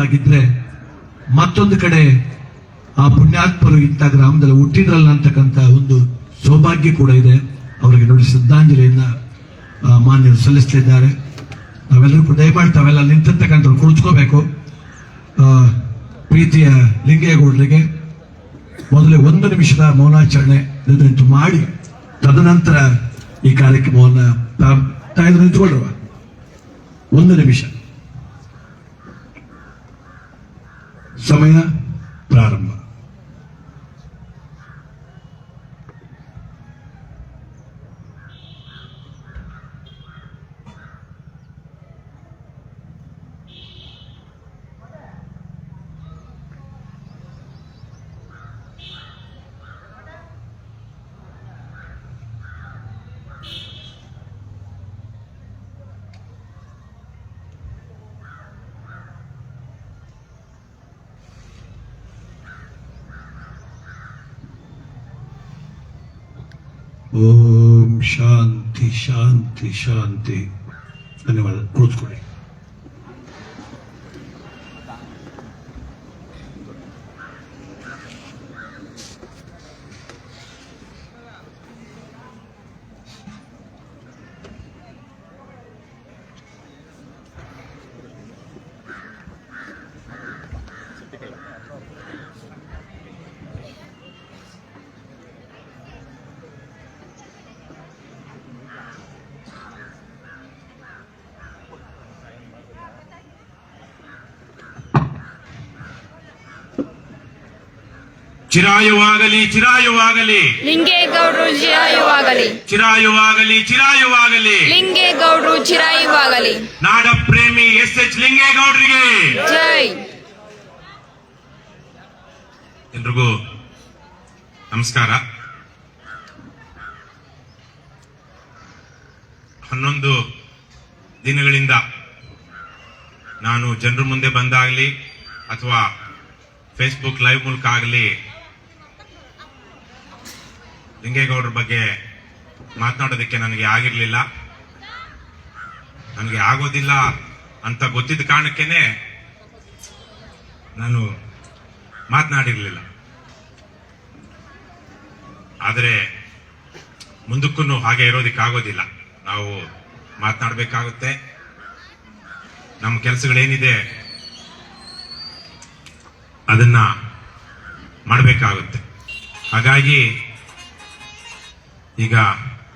ಆಗಿದ್ರೆ ಮತ್ತೊಂದು ಕಡೆ ಆ ಪುಣ್ಯಾತ್ಮರು ಇಂಥ ಗ್ರಾಮದಲ್ಲಿ ಹುಟ್ಟಿದ್ರಲ್ಲ ಅಂತಕ್ಕಂಥ ಒಂದು ಸೌಭಾಗ್ಯ ಕೂಡ ಇದೆ. ಅವರಿಗೆ ನೋಡಿ ಶ್ರದ್ಧಾಂಜಲಿಯನ್ನ ಮಾನ್ಯರು ಸಲ್ಲಿಸ್ತಿದ್ದಾರೆ. ನಾವೆಲ್ಲರೂ ಕೂಡ ದಯಮಾಡಿ ತಾವೆಲ್ಲ ನಿಂತಿರ್ತಕ್ಕಂಥವ್ರು ಕುಳಿತುಕೋಬೇಕು. ಪ್ರೀತಿಯ ಲಿಂಗೇಗೌಡರಿಗೆ ಮೊದಲೇ ಒಂದು ನಿಮಿಷದ ಮೌನಾಚರಣೆ ನಿರ್ಣಯಿತು ಮಾಡಿ, ತದನಂತರ ಈ ಕಾರ್ಯಕ್ರಮವನ್ನು ನಿಂತ್ಕೊಳ್ರವ ಒಂದು ನಿಮಿಷ. ಸಮಯ ಪ್ರಾರಂಭ ಓಂ ಶಾಂತಿ ಶಾಂತಿ ಶಾಂತಿ. ಧನ್ಯವಾದ. ಕೂತ್ಕೊಳ್ಳಿ ಚಿರಾಯುವಾಗಲಿ ಚಿರಾಯುವಾಗಲಿ. ಲಿಂಗೇಗೌಡರು ಚಿರಾಯುವಾಗಲಿ. ಚಿರಾಯುವಾಗಲಿ ಚಿರಾಯುವಾಗಲಿ. ಲಿಂಗೇಗೌಡರು ಚಿರಾಯುವಾಗಲಿ. ನಾಡ ಪ್ರೇಮಿ ಎಸ್ ಎಚ್ ಲಿಂಗೇಗೌಡರಿಗೆ. ಜೈ. ಎಲ್ರಿಗೂ ನಮಸ್ಕಾರ. ಹನ್ನೊಂದು ದಿನಗಳಿಂದ ನಾನು ಜನರ ಮುಂದೆ ಬಂದಾಗಲಿ ಅಥವಾ ಫೇಸ್ಬುಕ್ ಲೈವ್ ಮೂಲಕ ಆಗಲಿ ಲಿಂಗೇಗೌಡರ ಬಗ್ಗೆ ಮಾತನಾಡೋದಕ್ಕೆ ನನಗೆ ಆಗಿರಲಿಲ್ಲ. ನನಗೆ ಆಗೋದಿಲ್ಲ ಅಂತ ಗೊತ್ತಿದ್ದ ಕಾರಣಕ್ಕೇನೆ ನಾನು ಮಾತನಾಡಿರಲಿಲ್ಲ. ಆದರೆ ಮುಂದಕ್ಕೂ ಹಾಗೆ ಇರೋದಕ್ಕಾಗೋದಿಲ್ಲ. ನಾವು ಮಾತನಾಡಬೇಕಾಗುತ್ತೆ. ನಮ್ಮ ಕೆಲಸಗಳೇನಿದೆ ಅದನ್ನ ಮಾಡಬೇಕಾಗುತ್ತೆ. ಹಾಗಾಗಿ ಈಗ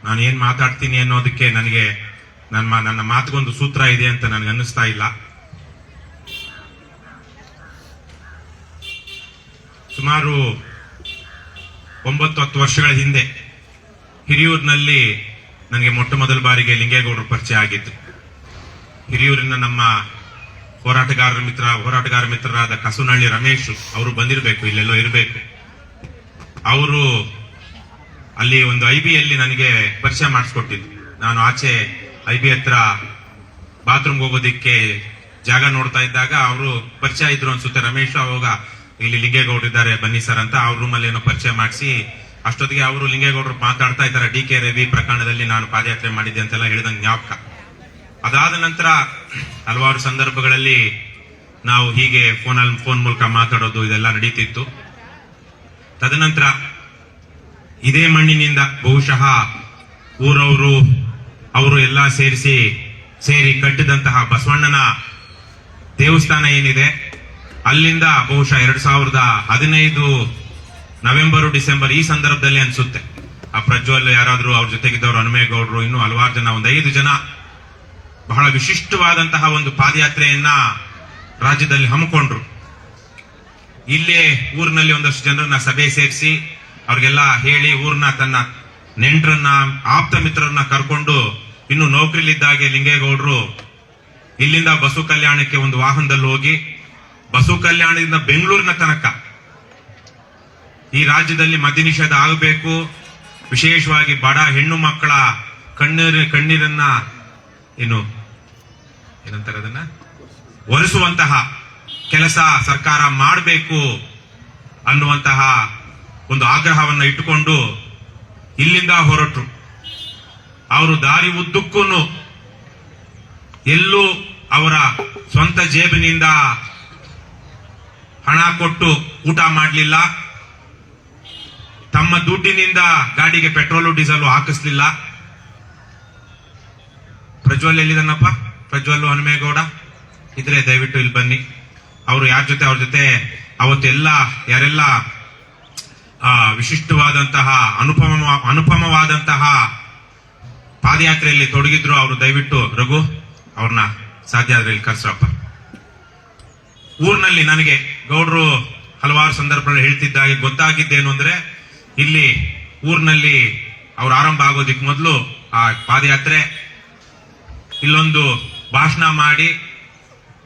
ನಾನು ಏನು ಮಾತಾಡ್ತೀನಿ ಅನ್ನೋದಕ್ಕೆ ನನಗೆ ನನ್ನ ನನ್ನ ಮಾತಿಗೊಂದು ಸೂತ್ರ ಇದೆ ಅಂತ ನನಗೆ ಅನ್ನಿಸ್ತಾ ಇಲ್ಲ. ಸುಮಾರು ಒಂಬತ್ತು ಹತ್ತು ವರ್ಷಗಳ ಹಿಂದೆ ಹಿರಿಯೂರಿನಲ್ಲಿ ನನಗೆ ಮೊಟ್ಟ ಮೊದಲ ಬಾರಿಗೆ ಲಿಂಗೇಗೌಡರು ಪರಿಚಯ ಆಗಿತ್ತು ಹಿರಿಯೂರಿನ ನಮ್ಮ ಹೋರಾಟಗಾರರ ಮಿತ್ರ, ಹೋರಾಟಗಾರ ಮಿತ್ರರಾದ ಕಸುನಳ್ಳಿ ರಮೇಶ್, ಅವರು ಬಂದಿರಬೇಕು, ಇಲ್ಲೆಲ್ಲೋ ಇರಬೇಕು. ಅವರು ಅಲ್ಲಿ ಒಂದು ಐ ಬಿಯಲ್ಲಿ ನನಗೆ ಪರಿಚಯ ಮಾಡಿಸ್ಕೊಟ್ಟಿದ್ರು. ನಾನು ಆಚೆ ಐ ಬಿ ಹತ್ರ ಬಾತ್ರೂಮ್ಗೆ ಹೋಗೋದಿಕ್ಕೆ ಜಾಗ ನೋಡ್ತಾ ಇದ್ದಾಗ ಅವರು ಪರಿಚಯ ಇದ್ರು ಅನ್ಸುತ್ತೆ. ರಮೇಶ್ ಅವಾಗ ಇಲ್ಲಿ ಲಿಂಗೇಗೌಡ್ರು ಇದ್ದಾರೆ, ಬನ್ನಿ ಸರ್ ಅಂತ ಅವ್ರ ರೂಮಲ್ಲಿ ಏನೋ ಪರಿಚಯ ಮಾಡಿಸಿ ಅಷ್ಟೊತ್ತಿಗೆ ಅವರು ಲಿಂಗೇಗೌಡರು ಮಾತಾಡ್ತಾ ಇದ್ದಾರೆ. ಡಿ ಕೆ ರವಿ ಪ್ರಕರಣದಲ್ಲಿ ನಾನು ಪಾದಯಾತ್ರೆ ಮಾಡಿದ್ದೆ ಅಂತೆಲ್ಲ ಹೇಳಿದಂಗೆ ಜ್ಞಾಪಕ. ಅದಾದ ನಂತರ ಹಲವಾರು ಸಂದರ್ಭಗಳಲ್ಲಿ ನಾವು ಹೀಗೆ ಫೋನಲ್ಲಿ ಫೋನ್ ಮೂಲಕ ಮಾತಾಡೋದು ಇದೆಲ್ಲ ನಡೀತಿತ್ತು. ತದನಂತರ ಇದೇ ಮಣ್ಣಿನಿಂದ ಬಹುಶಃ ಊರವರು, ಅವರು ಎಲ್ಲ ಸೇರಿಸಿ ಸೇರಿ ಕಟ್ಟಿದಂತಹ ಬಸವಣ್ಣನ ದೇವಸ್ಥಾನ ಏನಿದೆ, ಅಲ್ಲಿಂದ ಬಹುಶಃ ಎರಡ್ ಸಾವಿರದ ಹದಿನೈದು ನವೆಂಬರ್, ಡಿಸೆಂಬರ್ ಈ ಸಂದರ್ಭದಲ್ಲಿ ಅನ್ಸುತ್ತೆ. ಆ ಪ್ರಜ್ವಲ್ ಯಾರಾದರೂ ಅವ್ರ ಜೊತೆಗಿದ್ದವರು, ಹನುಮೇಗೌಡರು, ಇನ್ನು ಹಲವಾರು ಜನ, ಒಂದು ಐದು ಜನ, ಬಹಳ ವಿಶಿಷ್ಟವಾದಂತಹ ಒಂದು ಪಾದಯಾತ್ರೆಯನ್ನ ರಾಜ್ಯದಲ್ಲಿ ಹಮ್ಮಿಕೊಂಡ್ರು. ಇಲ್ಲೇ ಊರಿನಲ್ಲಿ ಒಂದಷ್ಟು ಜನರನ್ನ ಸಭೆ ಸೇರಿಸಿ ಅವ್ರಿಗೆಲ್ಲ ಹೇಳಿ ಊರ್ನ ತನ್ನ ನೆಂಟರನ್ನ, ಆಪ್ತ ಮಿತ್ರರನ್ನ ಕರ್ಕೊಂಡು ಇನ್ನು ನೌಕರಿಲಿದ್ದಾಗೆ ಲಿಂಗೇಗೌಡರು ಇಲ್ಲಿಂದ ಬಸು ಕಲ್ಯಾಣಕ್ಕೆ ಒಂದು ವಾಹನದಲ್ಲಿ ಹೋಗಿ, ಬಸು ಕಲ್ಯಾಣದಿಂದ ಬೆಂಗಳೂರಿನ ತನಕ ಈ ರಾಜ್ಯದಲ್ಲಿ ಮದ್ಯ ನಿಷೇಧ ಆಗಬೇಕು, ವಿಶೇಷವಾಗಿ ಬಡ ಹೆಣ್ಣು ಮಕ್ಕಳ ಕಣ್ಣೀರ, ಕಣ್ಣೀರನ್ನ ಏನು, ಏನಂತಾರೆ ಅದನ್ನ? ಒರೆಸುವಂತಹ ಕೆಲಸ ಸರ್ಕಾರ ಮಾಡಬೇಕು ಅನ್ನುವಂತಹ ಒಂದು ಆಗ್ರಹವನ್ನ ಇಟ್ಟುಕೊಂಡು ಇಲ್ಲಿಂದ ಹೊರಟರು. ಅವರು ದಾರಿ ಉದ್ದಕ್ಕೂ ಎಲ್ಲೂ ಅವರ ಸ್ವಂತ ಜೇಬಿನಿಂದ ಹಣ ಕೊಟ್ಟು ಊಟ ಮಾಡಲಿಲ್ಲ. ತಮ್ಮ ದುಡ್ಡಿನಿಂದ ಗಾಡಿಗೆ ಪೆಟ್ರೋಲು, ಡೀಸೆಲ್ ಹಾಕಿಸ್ಲಿಲ್ಲ. ಪ್ರಜ್ವಲ್ ಎಲ್ಲಿದನಪ್ಪ ಪ್ರಜ್ವಲ್ ಹನುಮೇಗೌಡ? ಇದ್ರೆ ದಯವಿಟ್ಟು ಇಲ್ಲಿ ಬನ್ನಿ. ಅವರು ಯಾರ ಜೊತೆ? ಅವ್ರ ಜೊತೆ ಅವತ್ತೆಲ್ಲ ಯಾರೆಲ್ಲ ವಿಶಿಷ್ಟವಾದಂತಹ ಅನುಪಮ ಅನುಪಮವಾದಂತಹ ಪಾದಯಾತ್ರೆಯಲ್ಲಿ ತೊಡಗಿದ್ರು ಅವರು. ದಯವಿಟ್ಟು ರಘು ಅವ್ರನ್ನ ಸಾಧ್ಯ ಆದ್ರೆ ಕರ್ಸ್ರಪ್ಪ. ಊರಿನಲ್ಲಿ ನನಗೆ ಗೌಡ್ರು ಹಲವಾರು ಸಂದರ್ಭಗಳಲ್ಲಿ ಹೇಳ್ತಿದ್ದಾಗಿ, ಗೊತ್ತಾಗಿದ್ದೇನು ಅಂದ್ರೆ, ಇಲ್ಲಿ ಊರಿನಲ್ಲಿ ಅವ್ರು ಆರಂಭ ಆಗೋದಿಕ್ ಮೊದಲು ಆ ಪಾದಯಾತ್ರೆ. ಇಲ್ಲೊಂದು ಭಾಷಣ ಮಾಡಿ,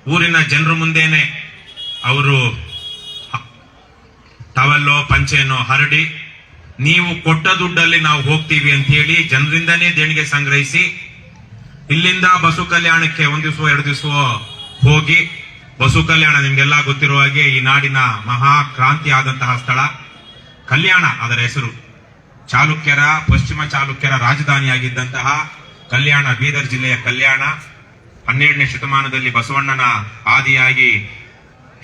ಊರಿನ ಜನರ ಮುಂದೆನೆ ಅವರು ಟವಲ್ಲೋ ಪಂಚೆನೋ ಹರಡಿ, ನೀವು ಕೊಟ್ಟ ದುಡ್ಡಲ್ಲಿ ನಾವು ಹೋಗ್ತೀವಿ ಅಂತ ಹೇಳಿ ಜನರಿಂದನೇ ದೇಣಿಗೆ ಸಂಗ್ರಹಿಸಿ, ಇಲ್ಲಿಂದ ಬಸು ಕಲ್ಯಾಣಕ್ಕೆ ಒಂದು ದಿವಸ, ಎರಡು ದಿವಸ ಹೋಗಿ, ಬಸು ಕಲ್ಯಾಣ ನಿಮ್ಗೆಲ್ಲ ಗೊತ್ತಿರುವ ಹಾಗೆ ಈ ನಾಡಿನ ಮಹಾ ಕ್ರಾಂತಿ ಆದಂತಹ ಸ್ಥಳ, ಕಲ್ಯಾಣ ಅದರ ಹೆಸರು. ಚಾಲುಕ್ಯರ, ಪಶ್ಚಿಮ ಚಾಲುಕ್ಯರ ರಾಜಧಾನಿಯಾಗಿದ್ದಂತಹ ಕಲ್ಯಾಣ, ಬೀದರ್ ಜಿಲ್ಲೆಯ ಕಲ್ಯಾಣ, ಹನ್ನೆರಡನೇ ಶತಮಾನದಲ್ಲಿ ಬಸವಣ್ಣನ ಆದಿಯಾಗಿ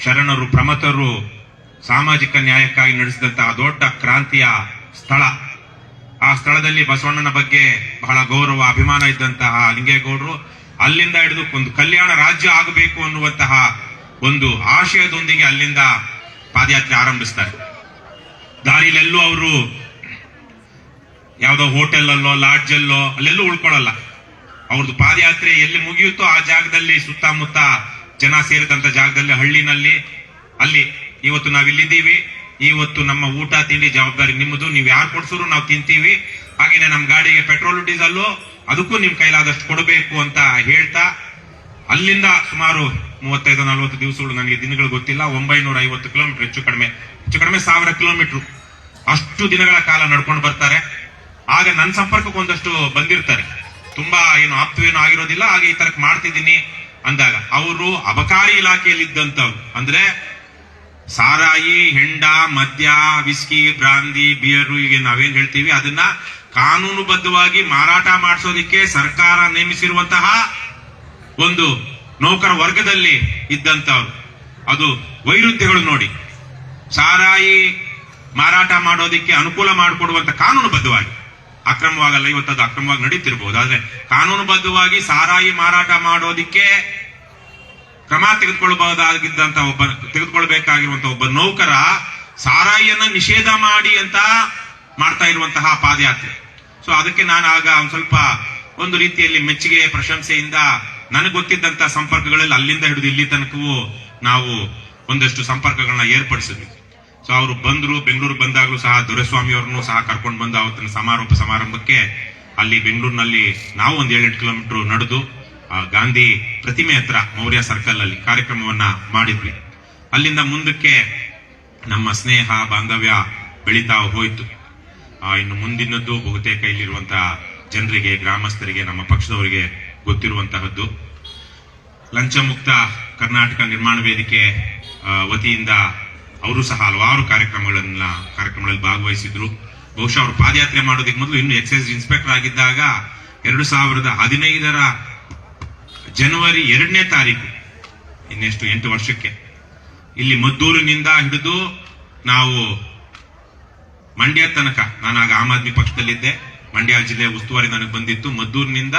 ಶರಣರು, ಪ್ರಮತರು ಸಾಮಾಜಿಕ ನ್ಯಾಯಕ್ಕಾಗಿ ನಡೆಸಿದಂತಹ ದೊಡ್ಡ ಕ್ರಾಂತಿಯ ಸ್ಥಳ. ಆ ಸ್ಥಳದಲ್ಲಿ ಬಸವಣ್ಣನ ಬಗ್ಗೆ ಬಹಳ ಗೌರವ, ಅಭಿಮಾನ ಇದ್ದಂತಹ ಲಿಂಗೇಗೌಡರು ಅಲ್ಲಿಂದ ಹಿಡಿದು ಒಂದು ಕಲ್ಯಾಣ ರಾಜ್ಯ ಆಗಬೇಕು ಅನ್ನುವಂತಹ ಒಂದು ಆಶಯದೊಂದಿಗೆ ಅಲ್ಲಿಂದ ಪಾದಯಾತ್ರೆ ಆರಂಭಿಸ್ತಾರೆ. ದಾರಿಲೆಲ್ಲೂ ಅವರು ಯಾವುದೋ ಹೋಟೆಲ್ ಅಲ್ಲೋ ಲಾಡ್ಜ್ ಅಲ್ಲೋ ಅಲ್ಲೆಲ್ಲೂ ಉಳ್ಕೊಳ್ಳಲ್ಲ. ಅವ್ರದ್ದು ಪಾದಯಾತ್ರೆ ಎಲ್ಲಿ ಮುಗಿಯುತ್ತೋ ಆ ಜಾಗದಲ್ಲಿ ಸುತ್ತಮುತ್ತ ಜನ ಸೇರಿದಂತ ಜಾಗದಲ್ಲಿ, ಹಳ್ಳಿನಲ್ಲಿ, ಅಲ್ಲಿ ಇವತ್ತು ನಾವಿಲ್ಲಿದ್ದೀವಿ. ಇವತ್ತು ನಮ್ಮ ಊಟ ತಿಂಡಿ ಜವಾಬ್ದಾರಿ ನಿಮ್ಮದು. ನೀವು ಯಾರು ಕೊಡ್ಸೋರು ನಾವು ತಿಂತೀವಿ. ಹಾಗೇನೆ ನಮ್ಮ ಗಾಡಿಗೆ ಪೆಟ್ರೋಲ್ ಡೀಸೆಲ್ ಅದಕ್ಕೂ ನಿಮ್ ಕೈಲಾದಷ್ಟು ಕೊಡಬೇಕು ಅಂತ ಹೇಳ್ತಾ, ಅಲ್ಲಿಂದ ಸುಮಾರು ಮೂವತ್ತೈದು, ನಲವತ್ತು ದಿವಸಗಳು ನನಗೆ ದಿನಗಳು ಗೊತ್ತಿಲ್ಲ. ಒಂಬೈನೂರ ಐವತ್ತು ಕಿಲೋಮೀಟರ್ ಹೆಚ್ಚು ಕಡಿಮೆ ಹೆಚ್ಚು ಕಡಿಮೆ ಸಾವಿರ ಕಿಲೋಮೀಟರ್. ಅಷ್ಟು ದಿನಗಳ ಕಾಲ ನಡ್ಕೊಂಡು ಬರ್ತಾರೆ. ಆಗ ನನ್ನ ಸಂಪರ್ಕಕ್ಕೆ ಒಂದಷ್ಟು ಬಂದಿರ್ತಾರೆ. ತುಂಬಾ ಏನು ಆಪ್ತವೇನು ಆಗಿರೋದಿಲ್ಲ. ಹಾಗೆ ಈ ತರಕ್ ಮಾಡ್ತಿದ್ದೀನಿ ಅಂದಾಗ, ಅವರು ಅಬಕಾರಿ ಇಲಾಖೆಯಲ್ಲಿ ಇದ್ದಂತವ್ರು ಅಂದ್ರೆ ಸಾರಾಯಿ, ಹೆಂಡ, ಮದ್ಯ, ವಿಸ್ಕಿ, ಬ್ರಾಂದಿ, ಬಿಯರು ಈಗ ನಾವೇನ್ ಹೇಳ್ತೀವಿ, ಅದನ್ನ ಕಾನೂನುಬದ್ಧವಾಗಿ ಮಾರಾಟ ಮಾಡಿಸೋದಿಕ್ಕೆ ಸರ್ಕಾರ ನೇಮಿಸಿರುವಂತಹ ಒಂದು ನೌಕರ ವರ್ಗದಲ್ಲಿ ಇದ್ದಂತವ್ರು ಅದು ವೈರುಧ್ಯಗಳು ನೋಡಿ. ಸಾರಾಯಿ ಮಾರಾಟ ಮಾಡೋದಿಕ್ಕೆ ಅನುಕೂಲ ಮಾಡಿಕೊಡುವಂತ ಕಾನೂನುಬದ್ಧವಾಗಿ. ಅಕ್ರಮವಾಗಲ್ಲ ಇವತ್ತು ಅದು ಅಕ್ರಮವಾಗಿ ನಡೀತಿರ್ಬೋದು. ಆದ್ರೆ ಕಾನೂನುಬದ್ಧವಾಗಿ ಸಾರಾಯಿ ಮಾರಾಟ ಮಾಡೋದಿಕ್ಕೆ ಕ್ರಮ ತೆಗೆದುಕೊಳ್ಳಬಹುದಾಗಿದ್ದಂತ ಒಬ್ಬ ತೆಗೆದುಕೊಳ್ಳಬೇಕಾಗಿರುವಂತಹ ಒಬ್ಬ ನೌಕರ ಸಾರಾಯಿಯನ್ನ ನಿಷೇಧ ಮಾಡಿ ಅಂತ ಮಾಡ್ತಾ ಇರುವಂತಹ ಪಾದಯಾತ್ರೆ. ಸೊ ಅದಕ್ಕೆ ನಾನು ಆಗ ಒಂದು ಸ್ವಲ್ಪ ಒಂದು ರೀತಿಯಲ್ಲಿ ಮೆಚ್ಚುಗೆ ಪ್ರಶಂಸೆಯಿಂದ ನನಗೆ ಗೊತ್ತಿದ್ದಂತ ಸಂಪರ್ಕಗಳಲ್ಲಿ ಅಲ್ಲಿಂದ ಹಿಡಿದು ಇಲ್ಲಿ ತನಕವೂ ನಾವು ಒಂದಷ್ಟು ಸಂಪರ್ಕಗಳನ್ನ ಏರ್ಪಡಿಸಿದ್ವಿ. ಸೊ ಅವರು ಬಂದ್ರು ಬೆಂಗಳೂರು ಬಂದಾಗಲೂ ಸಹ ದೊರೆಸ್ವಾಮಿ ಅವ್ರನ್ನೂ ಸಹ ಕರ್ಕೊಂಡು ಬಂದು ಅವತ್ತಿನ ಸಮಾರೋಪ ಸಮಾರಂಭಕ್ಕೆ ಅಲ್ಲಿ ಬೆಂಗಳೂರಿನಲ್ಲಿ ನಾವು ಒಂದ್ ಏಳೆಂಟು ಕಿಲೋಮೀಟರ್ ನಡೆದು ಗಾಂಧಿ ಪ್ರತಿಮೆ ಹತ್ರ ಮೌರ್ಯ ಸರ್ಕಲ್ ಅಲ್ಲಿ ಕಾರ್ಯಕ್ರಮವನ್ನ ಮಾಡಿದ್ವಿ. ಅಲ್ಲಿಂದ ಮುಂದಕ್ಕೆ ನಮ್ಮ ಸ್ನೇಹ, ಬಾಂಧವ್ಯ ಬೆಳೀತಾ ಹೋಯ್ತು. ಇನ್ನು ಮುಂದಿನದ್ದು ಬಹುತೇಕ ಇಲ್ಲಿರುವಂತಹ ಜನರಿಗೆ, ಗ್ರಾಮಸ್ಥರಿಗೆ, ನಮ್ಮ ಪಕ್ಷದವರಿಗೆ ಗೊತ್ತಿರುವಂತಹದ್ದು. ಲಂಚಮುಕ್ತ ಕರ್ನಾಟಕ ನಿರ್ಮಾಣ ವೇದಿಕೆ ವತಿಯಿಂದ ಅವರು ಸಹ ಹಲವಾರು ಕಾರ್ಯಕ್ರಮಗಳನ್ನ, ಕಾರ್ಯಕ್ರಮಗಳಲ್ಲಿ ಭಾಗವಹಿಸಿದ್ರು. ಬಹುಶಃ ಅವರು ಪಾದಯಾತ್ರೆ ಮಾಡೋದಕ್ಕೆ ಮೊದಲು ಇನ್ನು ಎಕ್ಸೈಸ್ ಇನ್ಸ್ಪೆಕ್ಟರ್ ಆಗಿದ್ದಾಗ ಎರಡು ಸಾವಿರದ ಹದಿನೈದರ ಜನವರಿ ಎರಡನೇ ತಾರೀಕು, ಇನ್ನೆಷ್ಟು ಎಂಟು ವರ್ಷಕ್ಕೆ, ಇಲ್ಲಿ ಮದ್ದೂರಿನಿಂದ ಹಿಡಿದು ನಾವು ಮಂಡ್ಯ ತನಕ ನಾನು ಆಗ ಆಮ್ ಆದ್ಮಿ ಪಕ್ಷದಲ್ಲಿದ್ದೆ, ಮಂಡ್ಯ ಜಿಲ್ಲೆ ಉಸ್ತುವಾರಿ ನನಗೆ ಬಂದಿತ್ತು. ಮದ್ದೂರಿನಿಂದ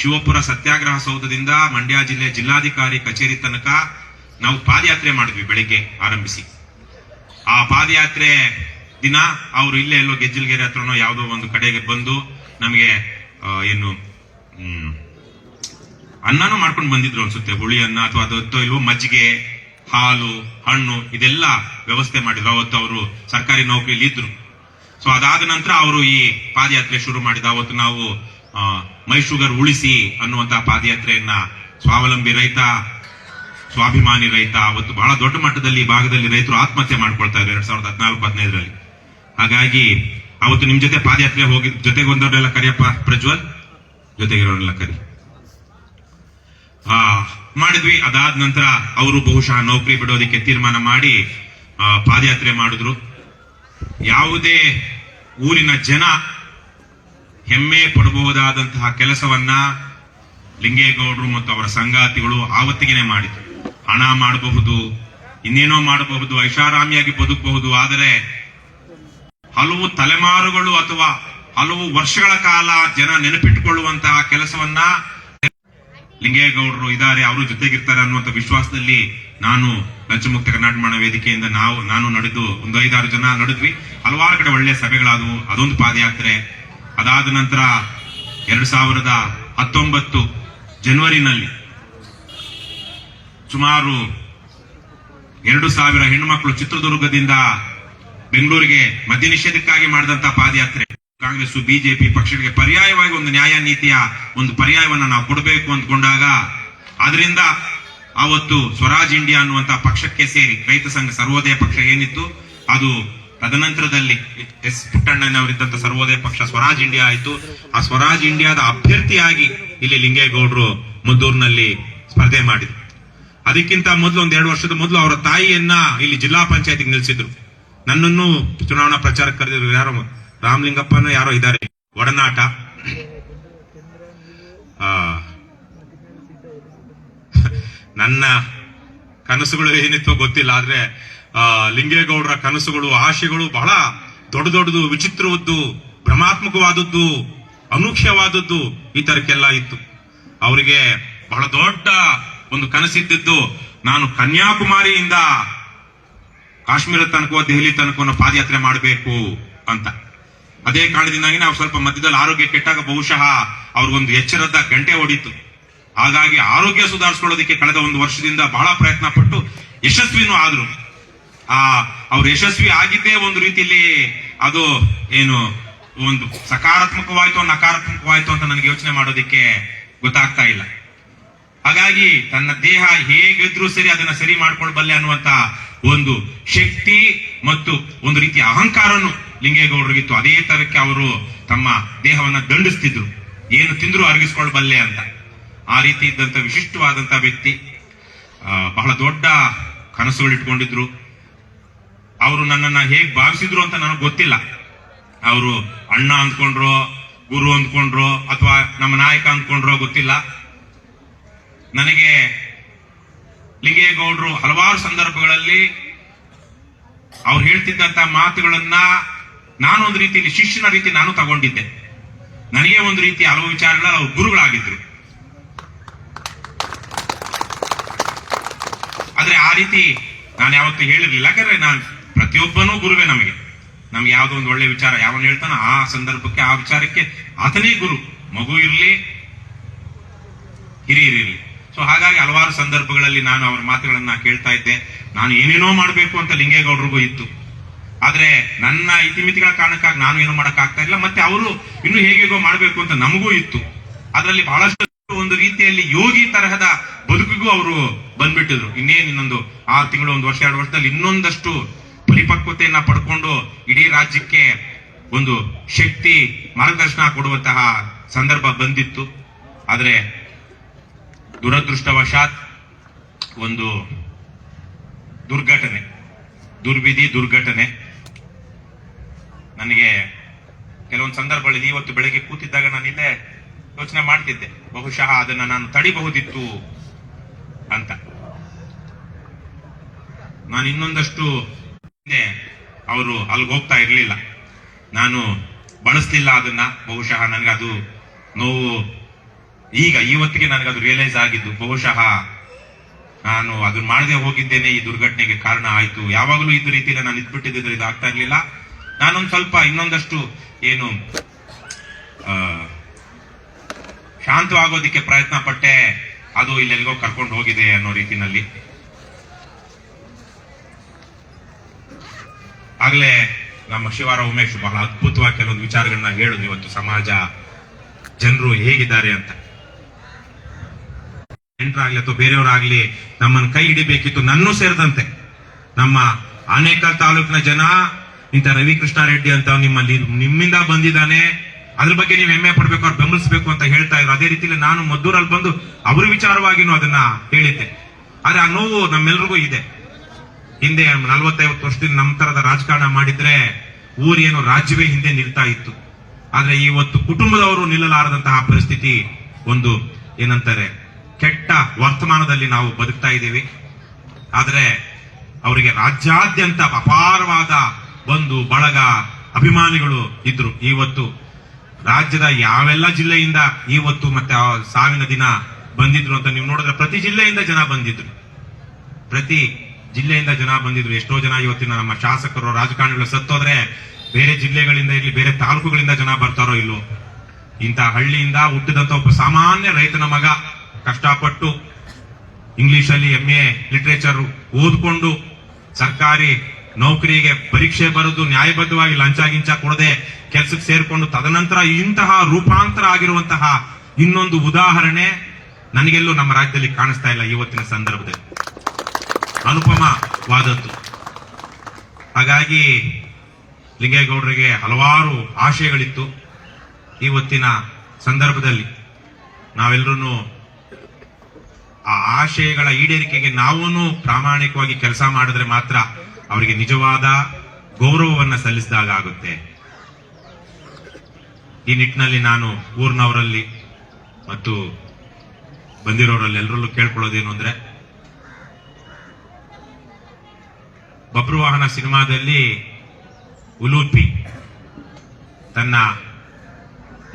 ಶಿವಪುರ ಸತ್ಯಾಗ್ರಹ ಸೌಧದಿಂದ ಮಂಡ್ಯ ಜಿಲ್ಲೆ ಜಿಲ್ಲಾಧಿಕಾರಿ ಕಚೇರಿ ತನಕ ನಾವು ಪಾದಯಾತ್ರೆ ಮಾಡಿದ್ವಿ ಬೆಳಿಗ್ಗೆ ಆರಂಭಿಸಿ. ಆ ಪಾದಯಾತ್ರೆ ದಿನ ಅವರು ಇಲ್ಲೇ ಎಲ್ಲೋ ಗೆಜ್ಜಲ್ಗೆರೆ ಹತ್ರನೋ ಯಾವುದೋ ಒಂದು ಕಡೆಗೆ ಬಂದು ನಮಗೆ ಏನು ಅನ್ನನೂ ಮಾಡ್ಕೊಂಡು ಬಂದಿದ್ರು ಅನ್ಸುತ್ತೆ. ಹುಳಿ ಅನ್ನ ಅಥವಾ ಅದು ಇಲ್ವೋ ಮಜ್ಜಿಗೆ, ಹಾಲು, ಹಣ್ಣು, ಇದೆಲ್ಲ ವ್ಯವಸ್ಥೆ ಮಾಡಿದ್ರು. ಅವತ್ತು ಅವರು ಸರ್ಕಾರಿ ನೌಕರಿಯಲ್ಲಿ ಇದ್ರು. ಸೊ ಅದಾದ ನಂತರ ಅವರು ಈ ಪಾದಯಾತ್ರೆ ಶುರು ಮಾಡಿದ ಅವತ್ತು ನಾವು ಮೈ ಶುಗರ್ ಉಳಿಸಿ ಅನ್ನುವಂತಹ ಪಾದಯಾತ್ರೆಯನ್ನ ಸ್ವಾವಲಂಬಿ ರೈತ, ಸ್ವಾಭಿಮಾನಿ ರೈತ, ಅವತ್ತು ಬಹಳ ದೊಡ್ಡ ಮಟ್ಟದಲ್ಲಿ ಭಾಗದಲ್ಲಿ ರೈತರು ಆತ್ಮಹತ್ಯೆ ಮಾಡ್ಕೊಳ್ತಾ ಇದ್ರು ಎರಡ್ ಸಾವಿರದ ಹದಿನಾಲ್ಕು, ಹದಿನೈದರಲ್ಲಿ. ಹಾಗಾಗಿ ಅವತ್ತು ನಿಮ್ ಜೊತೆ ಪಾದಯಾತ್ರೆ ಹೋಗಿ ಜೊತೆಗೆ ಒಂದವರೆಲ್ಲ ಕರಿಯಪ್ಪ ಪ್ರಜ್ವಲ್? ಜೊತೆಗಿರೋರೆಲ್ಲ ಕರಿ. ಮಾಡಿದ್ವಿ. ಅದಾದ ನಂತರ ಅವರು ಬಹುಶಃ ನೌಕರಿ ಬಿಡೋದಕ್ಕೆ ತೀರ್ಮಾನ ಮಾಡಿ ಪಾದಯಾತ್ರೆ ಮಾಡಿದ್ರು. ಯಾವುದೇ ಊರಿನ ಜನ ಹೆಮ್ಮೆ ಪಡಬಹುದಾದಂತಹ ಕೆಲಸವನ್ನ ಲಿಂಗೇಗೌಡರು ಮತ್ತು ಅವರ ಸಂಗಾತಿಗಳು ಆವತ್ತಿಗೆನೆ ಮಾಡಿದ್ರು. ಹಣ ಮಾಡಬಹುದು, ಇನ್ನೇನೋ ಮಾಡಬಹುದು, ಐಷಾರಾಮಿಯಾಗಿ ಬದುಕಬಹುದು, ಆದರೆ ಹಲವು ತಲೆಮಾರುಗಳು ಅಥವಾ ಹಲವು ವರ್ಷಗಳ ಕಾಲ ಜನ ನೆನಪಿಟ್ಟುಕೊಳ್ಳುವಂತಹ ಕೆಲಸವನ್ನ ಲಿಂಗೇಗೌಡರು ಇದ್ದಾರೆ, ಅವರು ಜೊತೆಗಿರ್ತಾರೆ ಅನ್ನುವಂಥ ವಿಶ್ವಾಸದಲ್ಲಿ ನಾನು ಪಂಚಮುಕ್ತ ಕರ್ನಾಟಕ ವೇದಿಕೆಯಿಂದ ನಾವು, ನಾನು ನಡೆದು ಒಂದು ಐದಾರು ಜನ ನಡೆದ್ವಿ. ಹಲವಾರು ಕಡೆ ಒಳ್ಳೆ ಸಭೆಗಳಾದವು. ಅದೊಂದು ಪಾದಯಾತ್ರೆ. ಅದಾದ ನಂತರ ಎರಡು ಸಾವಿರದ ಹತ್ತೊಂಬತ್ತು ಜನವರಿನಲ್ಲಿ ಸುಮಾರು ಎರಡು ಸಾವಿರ ಹೆಣ್ಣುಮಕ್ಕಳು ಚಿತ್ರದುರ್ಗದಿಂದ ಬೆಂಗಳೂರಿಗೆ ಮದ್ಯ ನಿಷೇಧಕ್ಕಾಗಿ ಮಾಡಿದಂತಹ ಪಾದಯಾತ್ರೆ. ಕಾಂಗ್ರೆಸ್ ಬಿಜೆಪಿ ಪಕ್ಷಗಳಿಗೆ ಪರ್ಯಾಯವಾಗಿ ಒಂದು ನ್ಯಾಯ ನೀತಿಯ ಒಂದು ಪರ್ಯಾಯವನ್ನ ನಾವು ಕೊಡಬೇಕು ಅಂದ್ಕೊಂಡಾಗ ಅದರಿಂದ ಅವತ್ತು ಸ್ವರಾಜ್ ಇಂಡಿಯಾ ಅನ್ನುವಂತಹ ಪಕ್ಷಕ್ಕೆ ಸೇರಿ, ರೈತ ಸಂಘ ಸರ್ವೋದಯ ಪಕ್ಷ ಏನಿತ್ತು, ಅದು ತದನಂತರದಲ್ಲಿ ಎಸ್ ಪುಟ್ಟಣ್ಣನವರಿದ್ದಂತ ಸರ್ವೋದಯ ಪಕ್ಷ ಸ್ವರಾಜ್ ಇಂಡಿಯಾ ಆಯಿತು. ಆ ಸ್ವರಾಜ್ ಇಂಡಿಯಾದ ಅಭ್ಯರ್ಥಿಯಾಗಿ ಇಲ್ಲಿ ಲಿಂಗೇಗೌಡರು ಮದ್ದೂರಿನಲ್ಲಿ ಸ್ಪರ್ಧೆ ಮಾಡಿದ್ರು. ಅದಕ್ಕಿಂತ ಮೊದಲು ಒಂದ್ ಎರಡು ವರ್ಷದ ಮೊದಲು ಅವರ ತಾಯಿಯನ್ನ ಇಲ್ಲಿ ಜಿಲ್ಲಾ ಪಂಚಾಯತಿಗೆ ನಿಲ್ಲಿಸಿದ್ರು ನನ್ನನ್ನು ಚುನಾವಣಾ ಪ್ರಚಾರಕ್ಕೆ ಕರೆದಿದ್ರು ಯಾರೋ ರಾಮಲಿಂಗಪ್ಪನ ಯಾರೋ ಇದ್ದಾರೆ. ಒಡನಾಟ. ನನ್ನ ಕನಸುಗಳು ಏನಿತ್ತೋ ಗೊತ್ತಿಲ್ಲ, ಆದ್ರೆ ಲಿಂಗೇಗೌಡರ ಕನಸುಗಳು, ಆಶೆಗಳು ಬಹಳ ದೊಡ್ಡ ದೊಡ್ಡದು, ವಿಚಿತ್ರವದ್ದು, ಭ್ರಮಾತ್ಮಕವಾದದ್ದು ಅನೂಖ್ಯವಾದದ್ದು ಈ ತರಕ್ಕೆಲ್ಲ ಇತ್ತು. ಅವರಿಗೆ ಬಹಳ ದೊಡ್ಡ ಒಂದು ಕನಸಿದ್ದಿದ್ದು ನಾನು ಕನ್ಯಾಕುಮಾರಿಯಿಂದ ಕಾಶ್ಮೀರ ತನಕ, ದೆಹಲಿ ತನಕ ಪಾದಯಾತ್ರೆ ಮಾಡಬೇಕು ಅಂತ. ಅದೇ ಕಾರಣದಿಂದಾಗಿ ನಾವು ಸ್ವಲ್ಪ ಮಧ್ಯದಲ್ಲಿ ಆರೋಗ್ಯ ಕೆಟ್ಟಾಗ ಬಹುಶಃ ಅವ್ರಿಗೊಂದು ಎಚ್ಚರದ ಗಂಟೆ ಹೊಡಿತು ಹಾಗಾಗಿ ಆರೋಗ್ಯ ಸುಧಾರಿಸ್ಕೊಳ್ಳೋದಕ್ಕೆ ಕಳೆದ ಒಂದು ವರ್ಷದಿಂದ ಬಹಳ ಪ್ರಯತ್ನ ಪಟ್ಟು ಯಶಸ್ವಿನೂ ಆದ್ರು. ಆ, ಅವ್ರು ಯಶಸ್ವಿ ಆಗಿದ್ದೇ ಒಂದು ರೀತಿಯಲ್ಲಿ ಅದು ಏನು, ಒಂದು ಸಕಾರಾತ್ಮಕವಾಯ್ತು, ನಕಾರಾತ್ಮಕವಾಯ್ತು ಅಂತ ನನಗೆ ಯೋಚನೆ ಮಾಡೋದಿಕ್ಕೆ ಗೊತ್ತಾಗ್ತಾ ಇಲ್ಲ. ಹಾಗಾಗಿ ತನ್ನ ದೇಹ ಹೇಗಿದ್ರೂ ಸರಿ ಅದನ್ನ ಸರಿ ಮಾಡ್ಕೊಂಡು ಬಲ್ಲೆ ಅನ್ನುವಂತ ಒಂದು ಶಕ್ತಿ ಮತ್ತು ಒಂದು ರೀತಿಯ ಅಹಂಕಾರನು ಲಿಂಗೇಗೌಡರಿಗಿತ್ತು. ಅದೇ ತರಕ್ಕೆ ಅವರು ತಮ್ಮ ದೇಹವನ್ನ ದಂಡಿಸ್ತಿದ್ರು. ಏನು ತಿಂದ್ರು ಅರಗಿಸ್ಕೊಳ್ಬಲ್ಲೆ ಅಂತ. ಆ ರೀತಿ ಇದ್ದಂತ ವಿಶಿಷ್ಟವಾದಂತ ವ್ಯಕ್ತಿ. ಬಹಳ ದೊಡ್ಡ ಕನಸುಗಳು ಇಟ್ಕೊಂಡಿದ್ರು ಅವರು ನನ್ನನ್ನ ಹೇಗ್ ಭಾವಿಸಿದ್ರು ಅಂತ ನನಗೆ ಗೊತ್ತಿಲ್ಲ. ಅವರು ಅಣ್ಣ ಅಂದ್ಕೊಂಡ್ರೋ, ಗುರು ಅಂದ್ಕೊಂಡ್ರೋ ಅಥವಾ ನಮ್ಮ ನಾಯಕ ಅಂದ್ಕೊಂಡ್ರೋ ಗೊತ್ತಿಲ್ಲ. ನನಗೆ ಲಿಂಗೇಗೌಡರು ಹಲವಾರು ಸಂದರ್ಭಗಳಲ್ಲಿ ಅವ್ರು ಹೇಳ್ತಿದ್ದಂತ ಮಾತುಗಳನ್ನ ನಾನು ಒಂದು ರೀತಿಯಲ್ಲಿ ಶಿಷ್ಯನ ರೀತಿ ನಾನು ತಗೊಂಡಿದ್ದೆ. ನನಗೆ ಒಂದು ರೀತಿ ಹಲವು ವಿಚಾರಗಳಲ್ಲಿ ಅವ್ರು ಗುರುಗಳಾಗಿದ್ರು. ಆದ್ರೆ ಆ ರೀತಿ ನಾನು ಯಾವತ್ತೂ ಹೇಳಿರ್ಲಿಲ್ಲ. ಯಾಕಂದ್ರೆ ನಾನು ಪ್ರತಿಯೊಬ್ಬನೂ ಗುರುವೇ ನಮಗೆ. ನಮ್ಗೆ ಯಾವ್ದೋ ಒಂದು ಒಳ್ಳೆ ವಿಚಾರ ಯಾವನ್ ಹೇಳ್ತಾನ ಆ ಸಂದರ್ಭಕ್ಕೆ, ಆ ವಿಚಾರಕ್ಕೆ ಆತನೇ ಗುರು. ಮಗು ಇರಲಿ ಹಿರಿಯರಿರ್ಲಿ ಸೊ ಹಾಗಾಗಿ ಹಲವಾರು ಸಂದರ್ಭಗಳಲ್ಲಿ ನಾನು ಅವರ ಮಾತುಗಳನ್ನ ಕೇಳ್ತಾ ಇದ್ದೆ. ನಾನು ಏನೇನೋ ಮಾಡಬೇಕು ಅಂತ ಲಿಂಗೇಗೌಡರಿಗೂ ಇತ್ತು. ಆದ್ರೆ ನನ್ನ ಇತಿಮಿತಿಗಳ ಕಾರಣಕ್ಕಾಗಿ ನಾನು ಏನು ಮಾಡೋಕ್ಕಾಗ್ತಾ ಇಲ್ಲ. ಮತ್ತೆ ಅವರು ಇನ್ನು ಹೇಗೇಗೋ ಮಾಡಬೇಕು ಅಂತ ನಮಗೂ ಇತ್ತು. ಅದರಲ್ಲಿ ಬಹಳಷ್ಟು ಒಂದು ರೀತಿಯಲ್ಲಿ ಯೋಗಿ ತರಹದ ಬದುಕಿಗೂ ಅವರು ಬಂದ್ಬಿಟ್ಟಿದ್ರು. ಇನ್ನೇನು ಇನ್ನೊಂದು ಆರು ತಿಂಗಳು, ಒಂದು ವರ್ಷ, ಎರಡು ವರ್ಷದಲ್ಲಿ ಇನ್ನೊಂದಷ್ಟು ಪರಿಪಕ್ವತೆಯನ್ನ ಪಡ್ಕೊಂಡು ಇಡೀ ರಾಜ್ಯಕ್ಕೆ ಒಂದು ಶಕ್ತಿ, ಮಾರ್ಗದರ್ಶನ ಕೊಡುವಂತಹ ಸಂದರ್ಭ ಬಂದಿತ್ತು. ಆದ್ರೆ ದುರದೃಷ್ಟವಶಾತ್ ಒಂದು ದುರ್ಘಟನೆ, ದುರ್ವಿಧಿ ದುರ್ಘಟನೆ. ನನಗೆ ಕೆಲವೊಂದು ಸಂದರ್ಭಗಳಲ್ಲಿ ಇವತ್ತು ಬೆಳಗ್ಗೆ ಕೂತಿದ್ದಾಗ ನಾನು ಇಲ್ಲೇ ಯೋಚನೆ ಮಾಡ್ತಿದ್ದೆ. ಬಹುಶಃ ಅದನ್ನ ನಾನು ತಡಿಬಹುದಿತ್ತು ಅಂತ. ನಾನು ಇನ್ನೊಂದಷ್ಟು ಅವರು ಅಲ್ಲಿಗೆ ಹೋಗ್ತಾ ಇರಲಿಲ್ಲ. ನಾನು ಬಳಸ್ಲಿಲ್ಲ ಅದನ್ನ. ಬಹುಶಃ ನನಗದು ನೋವು ಈಗ ಇವತ್ತಿಗೆ ಅದು ರಿಯಲೈಸ್ ಆಗಿದ್ದು ಬಹುಶಃ ನಾನು ಅದನ್ನ ಮಾಡದೆ ಹೋಗಿದ್ದೇನೆ, ಈ ದುರ್ಘಟನೆಗೆ ಕಾರಣ ಆಯ್ತು. ಯಾವಾಗಲೂ ಇದು ರೀತಿಯಲ್ಲಿ ನಾನು ಇದ್ಬಿಟ್ಟಿದ್ರೆ ಇದು ಆಗ್ತಾ ಇರ್ಲಿಲ್ಲ. ನಾನೊಂದು ಸ್ವಲ್ಪ ಇನ್ನೊಂದಷ್ಟು ಏನು ಶಾಂತವಾಗೋದಿಕ್ಕೆ ಪ್ರಯತ್ನ ಪಟ್ಟೆ, ಅದು ಇಲ್ಲೆಲ್ಗೋ ಕರ್ಕೊಂಡು ಹೋಗಿದೆ ಅನ್ನೋ ರೀತಿನಲ್ಲಿ ಆಗ್ಲೇ ನಮ್ಮ ಶಿವಾರ ಉಮೇಶ್ ಬಹಳ ಅದ್ಭುತವಾಗಿ ಕೆಲವೊಂದು ವಿಚಾರಗಳನ್ನ ಹೇಳಿದ್ರು. ಇವತ್ತು ಸಮಾಜ, ಜನರು ಹೇಗಿದ್ದಾರೆ ಅಂತ. ನೆಂಟರಾಗ್ಲಿ ಅಥವಾ ಬೇರೆಯವರಾಗ್ಲಿ ನಮ್ಮನ್ನು ಕೈ ಹಿಡಿಬೇಕಿತ್ತು ನನ್ನೂ ಸೇರಿದಂತೆ. ನಮ್ಮ ಆನೇಕಲ್ ತಾಲೂಕಿನ ಜನ, ಇಂಥ ರವಿಕೃಷ್ಣಾರೆಡ್ಡಿ ಅಂತ ನಿಮ್ಮಲ್ಲಿ ನಿಮ್ಮಿಂದ ಬಂದಿದ್ದಾನೆ. ಅದ್ರ ಬಗ್ಗೆ ನೀವು ಹೆಮ್ಮೆ ಪಡ್ಬೇಕು, ಅವ್ರು ಬೆಂಬಲಿಸಬೇಕು ಅಂತ ಹೇಳ್ತಾ ಇದ್ರು. ಅದೇ ರೀತಿಯಲ್ಲಿ ನಾನು ಮದ್ದೂರಲ್ಲಿ ಬಂದು ಅವ್ರ ವಿಚಾರವಾಗಿನೂ ಅದನ್ನ ಹೇಳಿದ್ದೆ. ಆದ್ರೆ ಆ ನೋವು ನಮ್ಮೆಲ್ರಿಗೂ ಇದೆ. ಹಿಂದೆ ನಲವತ್ತೈವತ್ತು ವರ್ಷದಿಂದ ನಮ್ಮ ತರದ ರಾಜಕಾರಣ ಮಾಡಿದ್ರೆ ಊರೇನು ರಾಜ್ಯವೇ ಹಿಂದೆ ನಿಲ್ತಾ ಇತ್ತು. ಆದ್ರೆ ಇವತ್ತು ಕುಟುಂಬದವರು ನಿಲ್ಲಲಾರದಂತಹ ಪರಿಸ್ಥಿತಿ ಒಂದು ಏನಂತಾರೆ ಕೆಟ್ಟ ವರ್ತಮಾನದಲ್ಲಿ ನಾವು ಬದುಕ್ತಾ ಇದ್ದೀವಿ. ಆದರೆ ಅವರಿಗೆ ರಾಜ್ಯಾದ್ಯಂತ ಅಪಾರವಾದ ಬಂಧು ಬಳಗ ಅಭಿಮಾನಿಗಳು ಇದ್ರು. ಇವತ್ತು ರಾಜ್ಯದ ಯಾವೆಲ್ಲ ಜಿಲ್ಲೆಯಿಂದ ಇವತ್ತು ಮತ್ತೆ ಸಾವಿನ ದಿನ ಬಂದಿದ್ರು ಅಂತ ನೀವು ನೋಡಿದ್ರೆ ಪ್ರತಿ ಜಿಲ್ಲೆಯಿಂದ ಜನ ಬಂದಿದ್ರು. ಪ್ರತಿ ಜಿಲ್ಲೆಯಿಂದ ಜನ ಬಂದಿದ್ರು. ಎಷ್ಟೋ ಜನ ಇವತ್ತಿನ ನಮ್ಮ ಶಾಸಕರು, ರಾಜಕಾರಣಿಗಳು ಸತ್ತೋದ್ರೆ ಬೇರೆ ಜಿಲ್ಲೆಗಳಿಂದ ಇರಲಿ, ಬೇರೆ ತಾಲೂಕುಗಳಿಂದ ಜನ ಬರ್ತಾರೋ ಇಲ್ಲೋ. ಇಂಥ ಹಳ್ಳಿಯಿಂದ ಹುಟ್ಟಿದಂತ ಒಬ್ಬ ಸಾಮಾನ್ಯ ರೈತನ ಮಗ ಕಷ್ಟಪಟ್ಟು ಇಂಗ್ಲಿಷಲ್ಲಿ ಎಂ ಎ ಲಿಟರೇಚರ್ ಓದ್ಕೊಂಡು ಸರ್ಕಾರಿ ನೌಕರಿಗೆ ಪರೀಕ್ಷೆ ಬರೆದು ನ್ಯಾಯಬದ್ಧವಾಗಿ ಲಂಚ ಗಿಂಚ ಕೊಡದೆ ಕೆಲಸಕ್ಕೆ ಸೇರಿಕೊಂಡು ತದನಂತರ ಇಂತಹ ರೂಪಾಂತರ ಆಗಿರುವಂತಹ ಇನ್ನೊಂದು ಉದಾಹರಣೆ ನನಗೆಲ್ಲೂ ನಮ್ಮ ರಾಜ್ಯದಲ್ಲಿ ಕಾಣಿಸ್ತಾ ಇಲ್ಲ ಇವತ್ತಿನ ಸಂದರ್ಭದಲ್ಲಿ. ಅನುಪಮವಾದದ್ದು. ಹಾಗಾಗಿ ಲಿಂಗೇಗೌಡರಿಗೆ ಹಲವಾರು ಆಶಯಗಳಿತ್ತು ಇವತ್ತಿನ ಸಂದರ್ಭದಲ್ಲಿ ನಾವೆಲ್ಲರೂ ಆಶಯಗಳ ಈಡೇರಿಕೆಗೆ ನಾವೂ ಪ್ರಾಮಾಣಿಕವಾಗಿ ಕೆಲಸ ಮಾಡಿದ್ರೆ ಮಾತ್ರ ಅವರಿಗೆ ನಿಜವಾದ ಗೌರವವನ್ನು ಸಲ್ಲಿಸಿದಾಗ ಆಗುತ್ತೆ. ಈ ನಿಟ್ಟಿನಲ್ಲಿ ನಾನು ಊರಿನವರಲ್ಲಿ ಮತ್ತು ಬಂದಿರೋರಲ್ಲಿ ಎಲ್ಲರಲ್ಲೂ ಕೇಳ್ಕೊಳ್ಳೋದೇನು ಅಂದ್ರೆ ಬಬ್ರುವಾಹನ ಸಿನಿಮಾದಲ್ಲಿ ಉಲೂಪಿ ತನ್ನ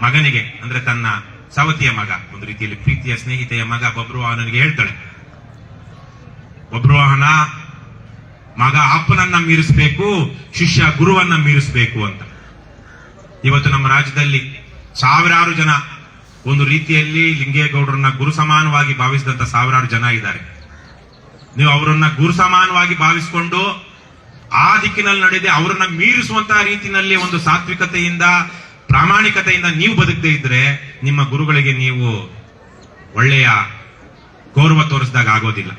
ಮಗನಿಗೆ, ಅಂದ್ರೆ ತನ್ನ ಸವತಿಯ ಮಗ, ಒಂದು ರೀತಿಯಲ್ಲಿ ಪ್ರೀತಿಯ ಸ್ನೇಹಿತೆಯ ಮಗ ಬಬ್ರುವಾಹನನಿಗೆ ಹೇಳ್ತಾಳೆ ಬಬ್ರುವಾಹನ ಮಗ ಅಪ್ಪನನ್ನ ಮೀರಿಸಬೇಕು, ಶಿಷ್ಯ ಗುರುವನ್ನ ಮೀರಿಸಬೇಕು ಅಂತ. ಇವತ್ತು ನಮ್ಮ ರಾಜ್ಯದಲ್ಲಿ ಸಾವಿರಾರು ಜನ ಒಂದು ರೀತಿಯಲ್ಲಿ ಲಿಂಗೇಗೌಡರನ್ನ ಗುರು ಸಮಾನವಾಗಿ ಭಾವಿಸಿದಂತ ಸಾವಿರಾರು ಜನ ಇದ್ದಾರೆ. ನೀವು ಅವರನ್ನ ಗುರು ಸಮಾನವಾಗಿ ಭಾವಿಸಿಕೊಂಡು ಆ ದಿಕ್ಕಿನಲ್ಲಿ ನಡೆದೆ, ಅವರನ್ನ ಮೀರಿಸುವಂತಹ ರೀತಿಯಲ್ಲಿ ಒಂದು ಸಾತ್ವಿಕತೆಯಿಂದ, ಪ್ರಾಮಾಣಿಕತೆಯಿಂದ ನೀವು ಬದುಕದೇ ಇದ್ರೆ ನಿಮ್ಮ ಗುರುಗಳಿಗೆ ನೀವು ಒಳ್ಳೆಯ ಗೌರವ ತೋರಿಸಿದಾಗ ಆಗೋದಿಲ್ಲ.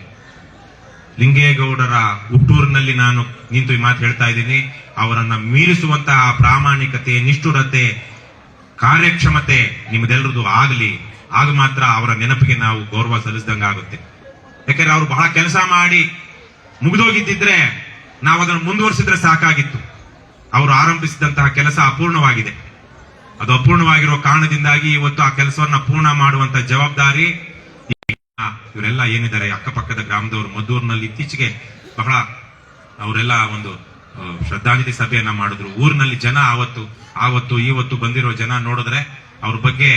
ಲಿಂಗೇಗೌಡರ ಹುಟ್ಟೂರಿನಲ್ಲಿ ನಾನು ನಿಂತು ಈ ಮಾತು ಹೇಳ್ತಾ ಇದ್ದೀನಿ. ಅವರನ್ನ ಮೀರಿಸುವಂತಹ ಪ್ರಾಮಾಣಿಕತೆ, ನಿಷ್ಠುರತೆ, ಕಾರ್ಯಕ್ಷಮತೆ ನಿಮ್ದೆಲ್ಲರದು ಆಗಲಿ. ಆಗ ಮಾತ್ರ ಅವರ ನೆನಪಿಗೆ ನಾವು ಗೌರವ ಸಲ್ಲಿಸಿದಂಗಾಗುತ್ತೆ ಯಾಕಂದ್ರೆ ಅವರು ಬಹಳ ಕೆಲಸ ಮಾಡಿ ಮುಗಿದೋಗಿದ್ದಿದ್ರೆ ನಾವು ಅದನ್ನು ಮುಂದುವರಿಸಿದ್ರೆ ಸಾಕಾಗಿತ್ತು. ಅವರು ಆರಂಭಿಸಿದಂತಹ ಕೆಲಸ ಅಪೂರ್ಣವಾಗಿದೆ. ಅದು ಅಪೂರ್ಣವಾಗಿರೋ ಕಾರಣದಿಂದಾಗಿ ಇವತ್ತು ಆ ಕೆಲಸವನ್ನ ಪೂರ್ಣ ಮಾಡುವಂತ ಜವಾಬ್ದಾರಿ ಇವರೆಲ್ಲ ಏನಿದ್ದಾರೆ ಅಕ್ಕಪಕ್ಕದ ಗ್ರಾಮದವರು ಮದ್ದೂರಿನಲ್ಲಿ ಇತ್ತೀಚೆಗೆ ಬಹಳ ಅವರೆಲ್ಲ ಒಂದು ಶ್ರದ್ಧಾಂಜಲಿ ಸಭೆಯನ್ನ ಮಾಡಿದ್ರು. ಊರಿನಲ್ಲಿ ಜನ ಆವತ್ತು ಆವತ್ತು ಇವತ್ತು ಬಂದಿರೋ ಜನ ನೋಡಿದ್ರೆ ಅವ್ರ ಬಗ್ಗೆ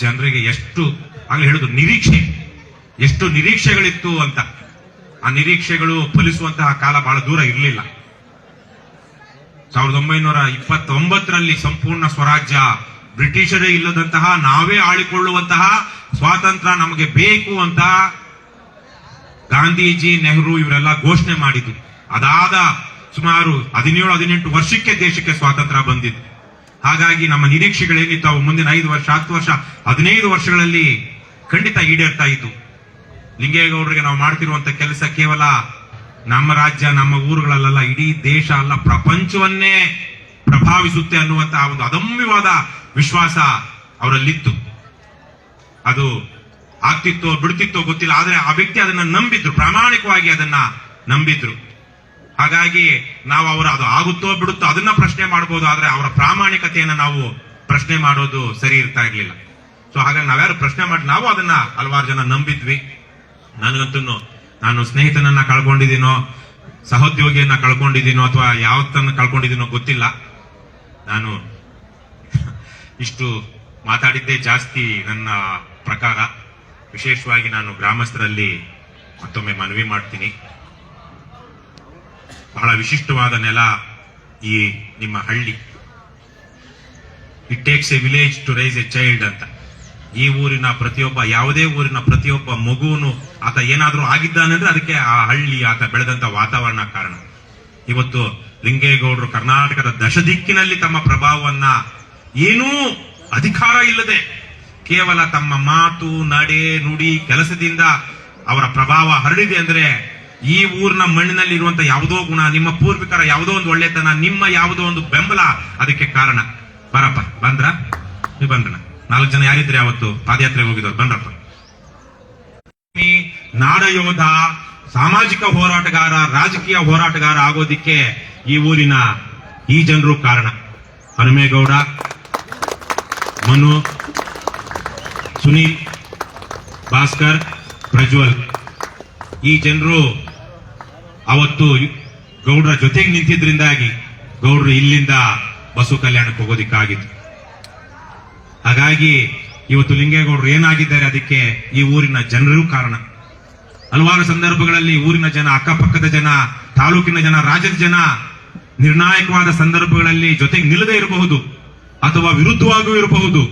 ಜನರಿಗೆ ಎಷ್ಟು, ಆಗ್ಲೇ ಹೇಳುದು ನಿರೀಕ್ಷೆ. ಎಷ್ಟು ನಿರೀಕ್ಷೆಗಳಿತ್ತು ಅಂತ. ಆ ನಿರೀಕ್ಷೆಗಳು ಫಲಿಸುವಂತಹ ಕಾಲ ಬಹಳ ದೂರ ಇರಲಿಲ್ಲ. ಸಾವಿರದ ಒಂಬೈನೂರ ಇಪ್ಪತ್ತೊಂಬತ್ತರಲ್ಲಿ ಸಂಪೂರ್ಣ ಸ್ವರಾಜ್ಯ ಬ್ರಿಟಿಷರೇ ಇಲ್ಲದಂತಹ ನಾವೇ ಆಳಿಕೊಳ್ಳುವಂತಹ ಸ್ವಾತಂತ್ರ್ಯ ನಮಗೆ ಬೇಕು ಅಂತ ಗಾಂಧೀಜಿ ನೆಹರು ಇವರೆಲ್ಲ ಘೋಷಣೆ ಮಾಡಿದ್ರು. ಅದಾದ ಸುಮಾರು ಹದಿನೇಳು, ಹದಿನೆಂಟು ವರ್ಷಕ್ಕೆ ದೇಶಕ್ಕೆ ಸ್ವಾತಂತ್ರ್ಯ ಬಂದಿತ್ತು. ಹಾಗಾಗಿ ನಮ್ಮ ನಿರೀಕ್ಷೆಗಳೇನಿತ್ತು, ಅವು ಮುಂದಿನ ಐದು ವರ್ಷ, ಹತ್ತು ವರ್ಷ, ಹದಿನೈದು ವರ್ಷಗಳಲ್ಲಿ ಖಂಡಿತ ಈಡೇರ್ತಾ ಇತ್ತು. ಲಿಂಗೇಗೌಡರಿಗೆ ನಾವು ಮಾಡ್ತಿರುವಂತ ಕೆಲಸ ಕೇವಲ ನಮ್ಮ ರಾಜ್ಯ, ನಮ್ಮ ಊರುಗಳಲ್ಲೆಲ್ಲ ಇಡೀ ದೇಶ ಅಲ್ಲ, ಪ್ರಪಂಚವನ್ನೇ ಪ್ರಭಾವಿಸುತ್ತೆ ಅನ್ನುವಂತಹ ಒಂದು ಅದಮ್ಯವಾದ ವಿಶ್ವಾಸ ಅವರಲ್ಲಿತ್ತು. ಅದು ಆಗ್ತಿತ್ತೋ, ಬಿಡ್ತಿತ್ತೋ ಗೊತ್ತಿಲ್ಲ, ಆದ್ರೆ ಆ ವ್ಯಕ್ತಿ ಅದನ್ನ ನಂಬಿದ್ರು, ಪ್ರಾಮಾಣಿಕವಾಗಿ ಅದನ್ನ ನಂಬಿದ್ರು. ಹಾಗಾಗಿ ನಾವು ಅವರ, ಅದು ಆಗುತ್ತೋ, ಬಿಡುತ್ತೋ ಅದನ್ನ ಪ್ರಶ್ನೆ ಮಾಡಬಹುದು ಆದ್ರೆ ಅವರ ಪ್ರಾಮಾಣಿಕತೆಯನ್ನು ನಾವು ಪ್ರಶ್ನೆ ಮಾಡೋದು ಸರಿ ಇರ್ತಾ ಇರ್ಲಿಲ್ಲ. ಸೊ ಹಾಗಾಗಿ ನಾವ್ಯಾರು ಪ್ರಶ್ನೆ ಮಾಡಿ, ನಾವು ಅದನ್ನ ಹಲವಾರು ಜನ ನಂಬಿದ್ವಿ. ನನಗಂತೂ ನಾನು ಸ್ನೇಹಿತನನ್ನ ಕಳ್ಕೊಂಡಿದ್ದೀನೋ, ಸಹೋದ್ಯೋಗಿಯನ್ನ ಕಳ್ಕೊಂಡಿದ್ದೀನೋ ಅಥವಾ ಯಾವತ್ತನ್ನ ಕಳ್ಕೊಂಡಿದ್ದೀನೋ ಗೊತ್ತಿಲ್ಲ. ನಾನು ಇಷ್ಟು ಮಾತಾಡಿದ್ದೇ ಜಾಸ್ತಿ ನನ್ನ ಪ್ರಕಾರ. ವಿಶೇಷವಾಗಿ ನಾನು ಗ್ರಾಮಸ್ಥರಲ್ಲಿ ಮತ್ತೊಮ್ಮೆ ಮನವಿ ಮಾಡ್ತೀನಿ. ಬಹಳ ವಿಶಿಷ್ಟವಾದ ನೆಲ ಈ ನಿಮ್ಮ ಹಳ್ಳಿ. It takes a village to rise a child ಅಂತ. ಈ ಊರಿನ ಪ್ರತಿಯೊಬ್ಬ, ಯಾವುದೇ ಊರಿನ ಪ್ರತಿಯೊಬ್ಬ ಮಗುವನು ಆತ ಏನಾದ್ರೂ ಆಗಿದ್ದಾನೆ ಅಂದ್ರೆ ಅದಕ್ಕೆ ಆ ಹಳ್ಳಿ ಆತ ಬೆಳೆದಂತ ವಾತಾವರಣ ಕಾರಣ. ಇವತ್ತು ಲಿಂಗೇಗೌಡರು ಕರ್ನಾಟಕದ ದಶ ದಿಕ್ಕಿನಲ್ಲಿ ತಮ್ಮ ಪ್ರಭಾವವನ್ನ ಏನೂ ಅಧಿಕಾರ ಇಲ್ಲದೆ ಕೇವಲ ತಮ್ಮ ಮಾತು, ನಡೆ, ನುಡಿ, ಕೆಲಸದಿಂದ ಅವರ ಪ್ರಭಾವ ಹರಡಿದೆ ಅಂದ್ರೆ ಈ ಊರಿನ ಮಣ್ಣಿನಲ್ಲಿ ಇರುವಂತ ಯಾವುದೋ ಗುಣ, ನಿಮ್ಮ ಪೂರ್ವಿಕರ ಯಾವುದೋ ಒಂದು ಒಳ್ಳೆತನ, ನಿಮ್ಮ ಯಾವುದೋ ಒಂದು ಬೆಂಬಲ ಅದಕ್ಕೆ ಕಾರಣ. ಬರಪ್ಪ, ಬಂದ್ರ? ನೀವು ಬಂದ್ರ ನಾಲ್ಕು ಜನ ಯಾರಿದ್ರೆ ಅವತ್ತು? ಪಾದಯಾತ್ರೆಗೆ ಹೋಗಿದ್ರು ಬಂದ್ರಪ್ಪ. ನಾಡ ಯೋಧ, ಸಾಮಾಜಿಕ ಹೋರಾಟಗಾರ, ರಾಜಕೀಯ ಹೋರಾಟಗಾರ ಆಗೋದಿಕ್ಕೆ ಈ ಊರಿನ ಈ ಜನರು ಕಾರಣ. ಹನುಮೇಗೌಡ, ಮನು ಸುನೀಲ್ ಭಾಸ್ಕರ್, ಪ್ರಜ್ವಲ್. ಈ ಜನರು ಅವತ್ತು ಗೌಡ್ರ ಜೊತೆಗೆ ನಿಂತಿದ್ರಿಂದಾಗಿ ಗೌಡ್ರು ಇಲ್ಲಿಂದ ಬಸು ಕಲ್ಯಾಣಕ್ಕೆ ಹೋಗೋದಿಕ್ಕಾಗಿತ್ತು. ಹಾಗಾಗಿ ಇವತ್ತು ಲಿಂಗೇಗೌಡರು ಏನಾಗಿದ್ದಾರೆ ಅದಕ್ಕೆ ಈ ಊರಿನ ಜನರು ಕಾರಣ. ಹಲವಾರು ಸಂದರ್ಭಗಳಲ್ಲಿ ಊರಿನ ಜನ, ಅಕ್ಕಪಕ್ಕದ ಜನ, ತಾಲೂಕಿನ ಜನ, ರಾಜ್ಯದ ಜನ ನಿರ್ಣಾಯಕವಾದ ಸಂದರ್ಭಗಳಲ್ಲಿ ಜೊತೆಗೆ ನಿಲ್ಲದೆ ಇರಬಹುದು ಅಥವಾ ವಿರುದ್ಧವಾಗೂ ಇರಬಹುದು.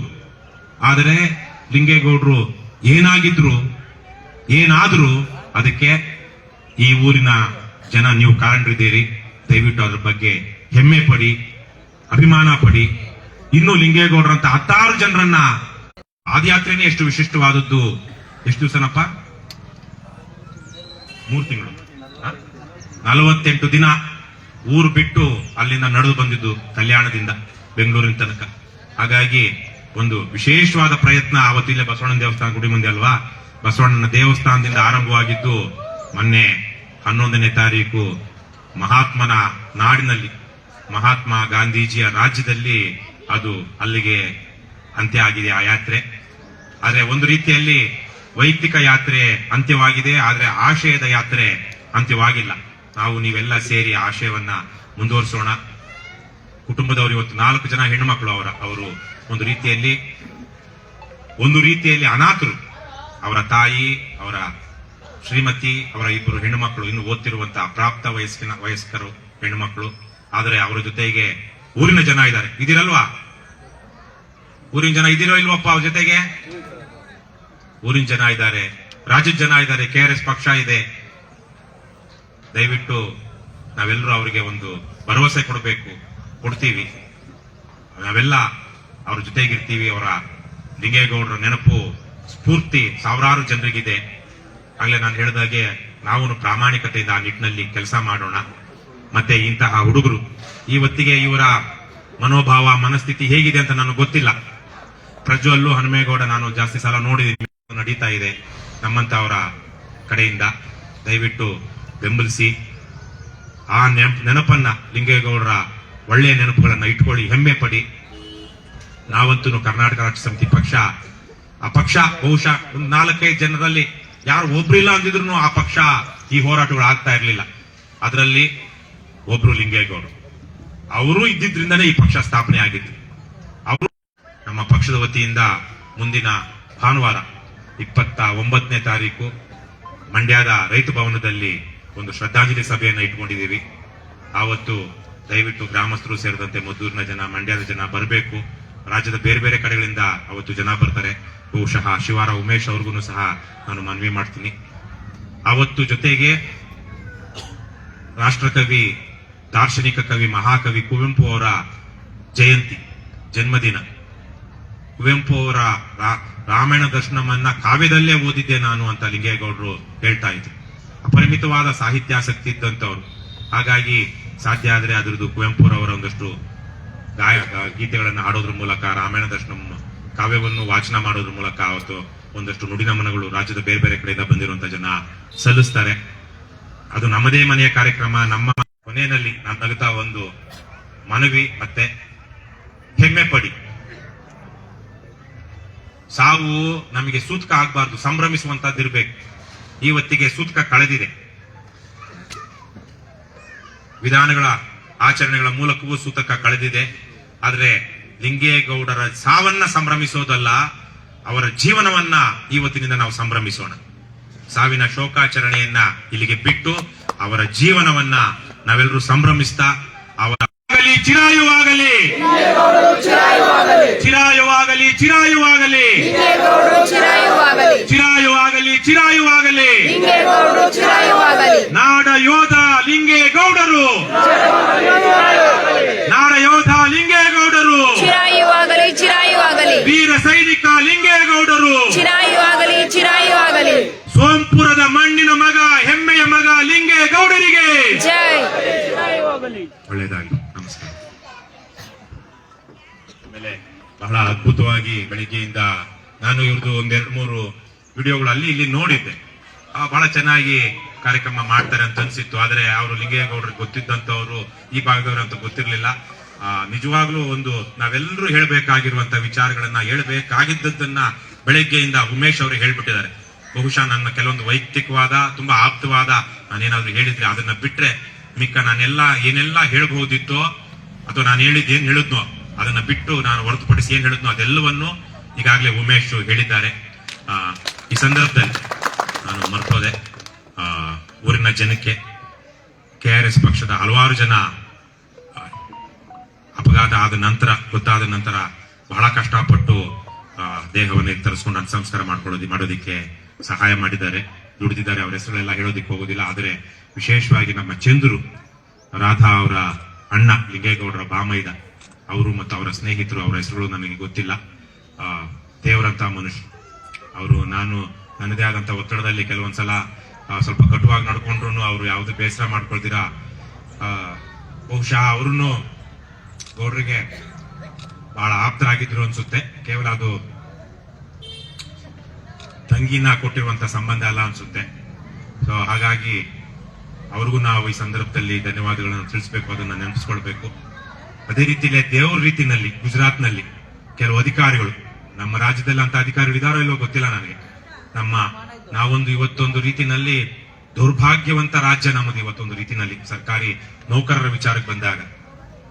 ಆದರೆ ಲಿಂಗೇಗೌಡರು ಏನಾಗಿದ್ರು, ಏನಾದರೂ ಅದಕ್ಕೆ ಈ ಊರಿನ ಜನ, ನೀವು ಕಾರಣರಿದ್ದೀರಿ ದಯವಿಟ್ಟು ಅದ್ರ ಬಗ್ಗೆ ಹೆಮ್ಮೆ ಪಡಿ, ಅಭಿಮಾನ ಪಡಿ. ಇನ್ನು ಲಿಂಗೇಗೌಡರಂತ ಹತ್ತಾರು ಜನರನ್ನ ಪಾದಯಾತ್ರೆನೇ ಎಷ್ಟು ವಿಶಿಷ್ಟವಾದದ್ದು. ಎಷ್ಟು ದಿವಸನಪ್ಪ? ಮೂರು ತಿಂಗಳು. ನಲವತ್ತೆಂಟು ದಿನ ಊರು ಬಿಟ್ಟು ಅಲ್ಲಿಂದ ನಡೆದು ಬಂದಿದ್ದು ಕಲ್ಯಾಣದಿಂದ ಬೆಂಗಳೂರಿನ ತನಕ. ಹಾಗಾಗಿ ಒಂದು ವಿಶೇಷವಾದ ಪ್ರಯತ್ನ ಅವತ್ತಿಲ್ಲೇ ಬಸವಣ್ಣನ ದೇವಸ್ಥಾನ ಗುಡಿ ಮುಂದೆ ಅಲ್ವಾ? ಬಸವಣ್ಣನ ದೇವಸ್ಥಾನದಿಂದ ಆರಂಭವಾಗಿದ್ದು ಮೊನ್ನೆ ಹನ್ನೊಂದನೇ ತಾರೀಕು ಮಹಾತ್ಮನ ನಾಡಿನಲ್ಲಿ, ಮಹಾತ್ಮ ಗಾಂಧೀಜಿಯ ರಾಜ್ಯದಲ್ಲಿ ಅದು ಅಲ್ಲಿಗೆ ಅಂತ್ಯ ಆಗಿದೆ ಆ ಯಾತ್ರೆ. ಆದರೆ ಒಂದು ರೀತಿಯಲ್ಲಿ ವೈಯಕ್ತಿಕ ಯಾತ್ರೆ ಅಂತ್ಯವಾಗಿದೆ, ಆದರೆ ಆಶಯದ ಯಾತ್ರೆ ಅಂತ್ಯವಾಗಿಲ್ಲ. ನಾವು ನೀವೆಲ್ಲ ಸೇರಿ ಆಶಯವನ್ನ ಮುಂದುವರಿಸೋಣ. ಕುಟುಂಬದವರು ಇವತ್ತು ನಾಲ್ಕು ಜನ ಹೆಣ್ಣುಮಕ್ಕಳು ಅವರ, ಅವರು ಒಂದು ರೀತಿಯಲ್ಲಿ ಒಂದು ರೀತಿಯಲ್ಲಿ ಅನಾಥರು. ಅವರ ತಾಯಿ, ಅವರ ಶ್ರೀಮತಿ, ಅವರ ಇಬ್ಬರು ಹೆಣ್ಣುಮಕ್ಕಳು ಇನ್ನು ಓದ್ತಿರುವಂತಹ ಪ್ರಾಪ್ತ ವಯಸ್ಸಿನ ವಯಸ್ಕರು ಹೆಣ್ಣುಮಕ್ಕಳು ಆದರೆ ಅವರ ಜೊತೆಗೆ ಊರಿನ ಜನ ಇದ್ದಾರೆ. ಇದಿರಲ್ವಾ ಊರಿನ ಜನ ಇದಿರೋ ಇಲ್ವಪ್ಪ ಅವ್ರ ಜೊತೆಗೆ? ಊರಿನ ಜನ ಇದ್ದಾರೆ, ರಾಜ್ಯದ ಜನ ಇದ್ದಾರೆ, ಕೆ ಆರ್ ಎಸ್ ಪಕ್ಷ ಇದೆ. ದಯವಿಟ್ಟು ನಾವೆಲ್ಲರೂ ಅವರಿಗೆ ಒಂದು ಭರವಸೆ ಕೊಡಬೇಕು, ಕೊಡ್ತೀವಿ. ನಾವೆಲ್ಲ ಅವ್ರ ಜೊತೆಗಿರ್ತೀವಿ, ಅವರ ಲಿಂಗೇಗೌಡರ ನೆನಪು, ಸ್ಫೂರ್ತಿ ಸಾವಿರಾರು ಜನರಿಗಿದೆ. ಆಗ್ಲೇ ನಾನು ಹೇಳಿದಾಗೆ ನಾವು ಪ್ರಾಮಾಣಿಕತೆಯಿಂದ ಆ ನಿಟ್ಟಿನಲ್ಲಿ ಕೆಲಸ ಮಾಡೋಣ. ಮತ್ತೆ ಇಂತಹ ಹುಡುಗರು ಇವತ್ತಿಗೆ ಇವರ ಮನೋಭಾವ, ಮನಸ್ಥಿತಿ ಹೇಗಿದೆ ಅಂತ ನನಗೆ ಗೊತ್ತಿಲ್ಲ. ಪ್ರಜ್ವಲ್ಲು ಹನುಮೇಗೌಡ ನಾನು ಜಾಸ್ತಿ ಸಲ ನೋಡಿದ್ದೀನಿ. ನಡೀತಾ ಇದೆ ನಮ್ಮಂತ ಅವರ ಕಡೆಯಿಂದ. ದಯವಿಟ್ಟು ಬೆಂಬಲಿಸಿ. ಆ ನೆನಪು, ನೆನಪನ್ನ ಲಿಂಗೇಗೌಡರ ಒಳ್ಳೆಯ ನೆನಪುಗಳನ್ನ ಇಟ್ಕೊಳ್ಳಿ, ಹೆಮ್ಮೆ ಪಡಿ. ನಾವಂತೂ ಕರ್ನಾಟಕ ರಾಜ್ಯ ಸಮಿತಿ ಪಕ್ಷ. ಆ ಪಕ್ಷ ಬಹುಶಃ ಒಂದು ನಾಲ್ಕೈದು ಜನರಲ್ಲಿ ಯಾರು ಒಬ್ರಿಲ್ಲ ಅಂದಿದ್ರು ಆ ಪಕ್ಷ ಈ ಹೋರಾಟಗಳು ಆಗ್ತಾ ಇರಲಿಲ್ಲ. ಅದರಲ್ಲಿ ಒಬ್ರು ಲಿಂಗೇಗೌಡರು. ಅವರು ಇದ್ದಿದ್ರಿಂದನೇ ಈ ಪಕ್ಷ ಸ್ಥಾಪನೆ ಆಗಿತ್ತು ಅವರು ನಮ್ಮ ಪಕ್ಷದ ವತಿಯಿಂದ ಮುಂದಿನ ಭಾನುವಾರ ಇಪ್ಪತ್ತ ಒಂಬತ್ತನೇ ತಾರೀಕು ಮಂಡ್ಯದ ರೈತ ಭವನದಲ್ಲಿ ಒಂದು ಶ್ರದ್ಧಾಂಜಲಿ ಸಭೆಯನ್ನು ಇಟ್ಕೊಂಡಿದ್ದೀವಿ. ಆವತ್ತು ದಯವಿಟ್ಟು ಗ್ರಾಮಸ್ಥರು ಸೇರಿದಂತೆ ಮದ್ದೂರಿನ ಜನ, ಮಂಡ್ಯದ ಜನ ಬರಬೇಕು. ರಾಜ್ಯದ ಬೇರೆ ಬೇರೆ ಕಡೆಗಳಿಂದ ಅವತ್ತು ಜನ ಬರ್ತಾರೆ. ಬಹುಶಃ ಶಿವಾರ ಉಮೇಶ್ ಅವ್ರಿಗೂ ಸಹ ನಾನು ಮನವಿ ಮಾಡ್ತೀನಿ. ಅವತ್ತು ಜೊತೆಗೆ ರಾಷ್ಟ್ರಕವಿ, ದಾರ್ಶನಿಕ ಕವಿ, ಮಹಾಕವಿ ಕುವೆಂಪು ಅವರ ಜಯಂತಿ, ಜನ್ಮದಿನ. ಕುವೆಂಪು ಅವರ ರಾಮಾಯಣ ದರ್ಶನವನ್ನ ಕಾವ್ಯದಲ್ಲೇ ಓದಿದ್ದೆ ನಾನು ಅಂತ ಲಿಂಗೇಗೌಡರು ಹೇಳ್ತಾ ಇದ್ರು. ಅಪರಿಮಿತವಾದ ಸಾಹಿತ್ಯಾಸಕ್ತಿ ಇದ್ದಂಥವ್ರು. ಹಾಗಾಗಿ ಸಾಧ್ಯ ಆದ್ರೆ ಅದ್ರದ್ದು ಕುವೆಂಪುರವರ ಒಂದಷ್ಟು ಗಾಯ ಗೀತೆಗಳನ್ನು ಗೀತೆಗಳನ್ನ ಹಾಡೋದ್ರ ಮೂಲಕ, ರಾಮಾಯಣ ದರ್ಶನ, ಕಾವ್ಯವನ್ನು ವಾಚನ ಮಾಡೋದ್ರ ಮೂಲಕ ಅವತ್ತು ಒಂದಷ್ಟು ನುಡಿನಮನಗಳು ರಾಜ್ಯದ ಬೇರೆ ಬೇರೆ ಕಡೆಯಿಂದ ಬಂದಿರುವಂತ ಜನ ಸಲ್ಲಿಸ್ತಾರೆ. ಅದು ನಮ್ಮದೇ ಮನೆಯ ಕಾರ್ಯಕ್ರಮ, ನಮ್ಮ ಕೊನೆಯಲ್ಲಿ ನಾನು ನಗುತ್ತಾ ಒಂದು ಮನವಿ ಮತ್ತೆ ಹೆಮ್ಮೆ ಪಡಿ. ಸಾವು ನಮಗೆ ಸೂತಕ ಆಗಬಾರ್ದು ಸಂಭ್ರಮಿಸುವಂತದ್ದಿರ್ಬೇಕು ಇವತ್ತಿಗೆ ಸೂತಕ ಕಳೆದಿದೆ. ವಿಧಾನಗಳ ಆಚರಣೆಗಳ ಮೂಲಕವೂ ಸೂತಕ ಕಳೆದಿದೆ. ಆದ್ರೆ ಲಿಂಗೇಗೌಡರ ಸಾವನ್ನ ಸಂಭ್ರಮಿಸೋದಲ್ಲ ಅವರ ಜೀವನವನ್ನ ಇವತ್ತಿನಿಂದ ನಾವು ಸಂಭ್ರಮಿಸೋಣ. ಸಾವಿನ ಶೋಕಾಚರಣೆಯನ್ನ ಇಲ್ಲಿಗೆ ಬಿಟ್ಟು ಅವರ ಜೀವನವನ್ನ ನಾವೆಲ್ಲರೂ ಸಂಭ್ರಮಿಸ್ತಾ ಅವರ ಚಿರಾಯುವಾಗಲಿ. ಚಿರಾಯುವಾಗಲಿ. ಚಿರಾಯುವಾಗಲಿ. ಚಿರಾಯುವಾಗಲಿ. ಚಿರಾಯುವಾಗಲಿ ನಾಡ ಯೋಧ ಲಿಂಗೇಗೌಡರು. ನಾಡ ಯೋಧ ಲಿಂಗೇಗೌಡರು. ಚಿರಾಯುವಾಗಲಿ ಚಿರಾಯುವಾಗಲಿ. ವೀರ ಸೈನಿಕ ಲಿಂಗೇಗೌಡರು. ಚಿರಾಯುವಾಗಲಿ ಚಿರಾಯುವಾಗಲಿ. ಸೋಂಪುರದ ಮಣ್ಣಿನ ಮಗ ಹೆಮ್ಮೆಯ ಮಗ ಲಿಂಗೇಗೌಡರಿಗೆ. ಗೌಡರಿಗೆ ಒಳ್ಳೆಯದಾಗಿ ಬಹಳ ಅದ್ಭುತವಾಗಿ ಬೆಳಿಗ್ಗೆಯಿಂದ ನಾನು ಇವ್ರದ್ದು ಒಂದೆರಡು ಮೂರು ವಿಡಿಯೋಗಳು ಅಲ್ಲಿ ಇಲ್ಲಿ ನೋಡಿದ್ದೆ. ಆ, ಬಹಳ ಚೆನ್ನಾಗಿ ಕಾರ್ಯಕ್ರಮ ಮಾಡ್ತಾರೆ ಅಂತ ಅನ್ಸಿತ್ತು. ಆದರೆ ಅವರು ಲಿಂಗೇಗೌಡರಿಗೆ ಗೊತ್ತಿದ್ದಂತವ್ರು ಈ ಭಾಗದವರು ಅಂತ ಗೊತ್ತಿರ್ಲಿಲ್ಲ. ನಿಜವಾಗ್ಲೂ ಒಂದು ನಾವೆಲ್ಲರೂ ಹೇಳ್ಬೇಕಾಗಿರುವಂತ ವಿಚಾರಗಳನ್ನ ಹೇಳ್ಬೇಕಾಗಿದ್ದನ್ನ ಬೆಳಗ್ಗೆಯಿಂದ ಉಮೇಶ್ ಅವರು ಹೇಳ್ಬಿಟ್ಟಿದ್ದಾರೆ. ಬಹುಶಃ ನನ್ನ ಕೆಲವೊಂದು ವೈಯಕ್ತಿಕವಾದ ತುಂಬಾ ಆಪ್ತವಾದ ನಾನೇನಾದ್ರೂ ಹೇಳಿದ್ರೆ ಅದನ್ನ ಬಿಟ್ರೆ ಮಿಕ್ಕ ನಾನೆಲ್ಲ ಏನೆಲ್ಲ ಹೇಳ್ಬಹುದಿತ್ತೋ ಅಥವಾ ನಾನು ಹೇಳಿದ್ ಏನ್ ಹೇಳಿದ್ನೋ ಅದನ್ನ ಬಿಟ್ಟು ನಾನು ಹೊರತುಪಡಿಸಿ ಏನ್ ಹೇಳಿದ್ನೋ ಅದೆಲ್ಲವನ್ನು ಈಗಾಗಲೇ ಉಮೇಶ್ ಹೇಳಿದ್ದಾರೆ. ಈ ಸಂದರ್ಭದಲ್ಲಿ ನಾನು ಮರ್ತೋದೆ. ಊರಿನ ಜನಕ್ಕೆ, ಕೆ ಆರ್ ಎಸ್ ಪಕ್ಷದ ಹಲವಾರು ಜನ ಅಪಘಾತ ಆದ ನಂತರ, ಗೊತ್ತಾದ ನಂತರ ಬಹಳ ಕಷ್ಟಪಟ್ಟು ದೇಹವನ್ನು ತರಿಸ್ಕೊಂಡು ಅಂತ್ಯಸಂಸ್ಕಾರ ಮಾಡ್ಕೊಳ್ಳೋದಿ, ಮಾಡೋದಿಕ್ಕೆ ಸಹಾಯ ಮಾಡಿದ್ದಾರೆ. ದುಡಿದಿದ್ದಾರೆ, ಅವರ ಹೆಸರುಗಳೆಲ್ಲ ಹೇಳೋದಿಕ್ಕೆ ಹೋಗೋದಿಲ್ಲ. ಆದರೆ ವಿಶೇಷವಾಗಿ ನಮ್ಮ ಚಂದ್ರು, ರಾಧಾ ಅವರ ಅಣ್ಣ, ಲಿಂಗೇಗೌಡರ ಬಾಮೈದ ಅವರು ಮತ್ತು ಅವರ ಸ್ನೇಹಿತರು, ಅವರ ಹೆಸರುಗಳು ನನಗೆ ಗೊತ್ತಿಲ್ಲ. ದೇವರಂತ ಮನುಷ್ಯ. ಅವರು, ನಾನು ನನ್ನದೇ ಆದಂಥ ಒತ್ತಡದಲ್ಲಿ ಕೆಲವೊಂದ್ಸಲ ಸ್ವಲ್ಪ ಕಟುವಾಗಿ ನಡ್ಕೊಂಡ್ರು ಅವರು ಯಾವುದೇ ಬೇಸರ ಮಾಡ್ಕೊಳ್ತೀರಾ? ಬಹುಶಃ ಅವ್ರೂ ಗೌಡ್ರಿಗೆ ಬಹಳ ಆಪ್ತರಾಗಿದ್ರು ಅನ್ಸುತ್ತೆ. ಕೇವಲ ಅದು ತಂಗಿನ ಕೊಟ್ಟಿರುವಂತ ಸಂಬಂಧ ಅಲ್ಲ ಅನ್ಸುತ್ತೆ. ಸೊ ಹಾಗಾಗಿ ಅವ್ರಿಗೂ ನಾವು ಈ ಸಂದರ್ಭದಲ್ಲಿ ಧನ್ಯವಾದಗಳನ್ನು ತಿಳಿಸ್ಬೇಕು, ಅದನ್ನ ನೆನಪಿಸ್ಕೊಳ್ಬೇಕು. ಅದೇ ರೀತಿಯಲ್ಲಿ ದೇವ್ರ ರೀತಿನಲ್ಲಿ, ಗುಜರಾತ್ನಲ್ಲಿ ಕೆಲವು ಅಧಿಕಾರಿಗಳು, ನಮ್ಮ ರಾಜ್ಯದಲ್ಲಿ ಅಂತ ಅಧಿಕಾರಿಗಳು ಇದಾರೋ ಇಲ್ಲೋ ಗೊತ್ತಿಲ್ಲ ನನಗೆ. ನಮ್ಮ ನಾವೊಂದು ಇವತ್ತೊಂದು ರೀತಿನಲ್ಲಿ ದೌರ್ಭಾಗ್ಯವಂತ ರಾಜ್ಯ ನಮ್ಮದು ಇವತ್ತೊಂದು ರೀತಿನಲ್ಲಿ, ಸರ್ಕಾರಿ ನೌಕರರ ವಿಚಾರಕ್ಕೆ ಬಂದಾಗ.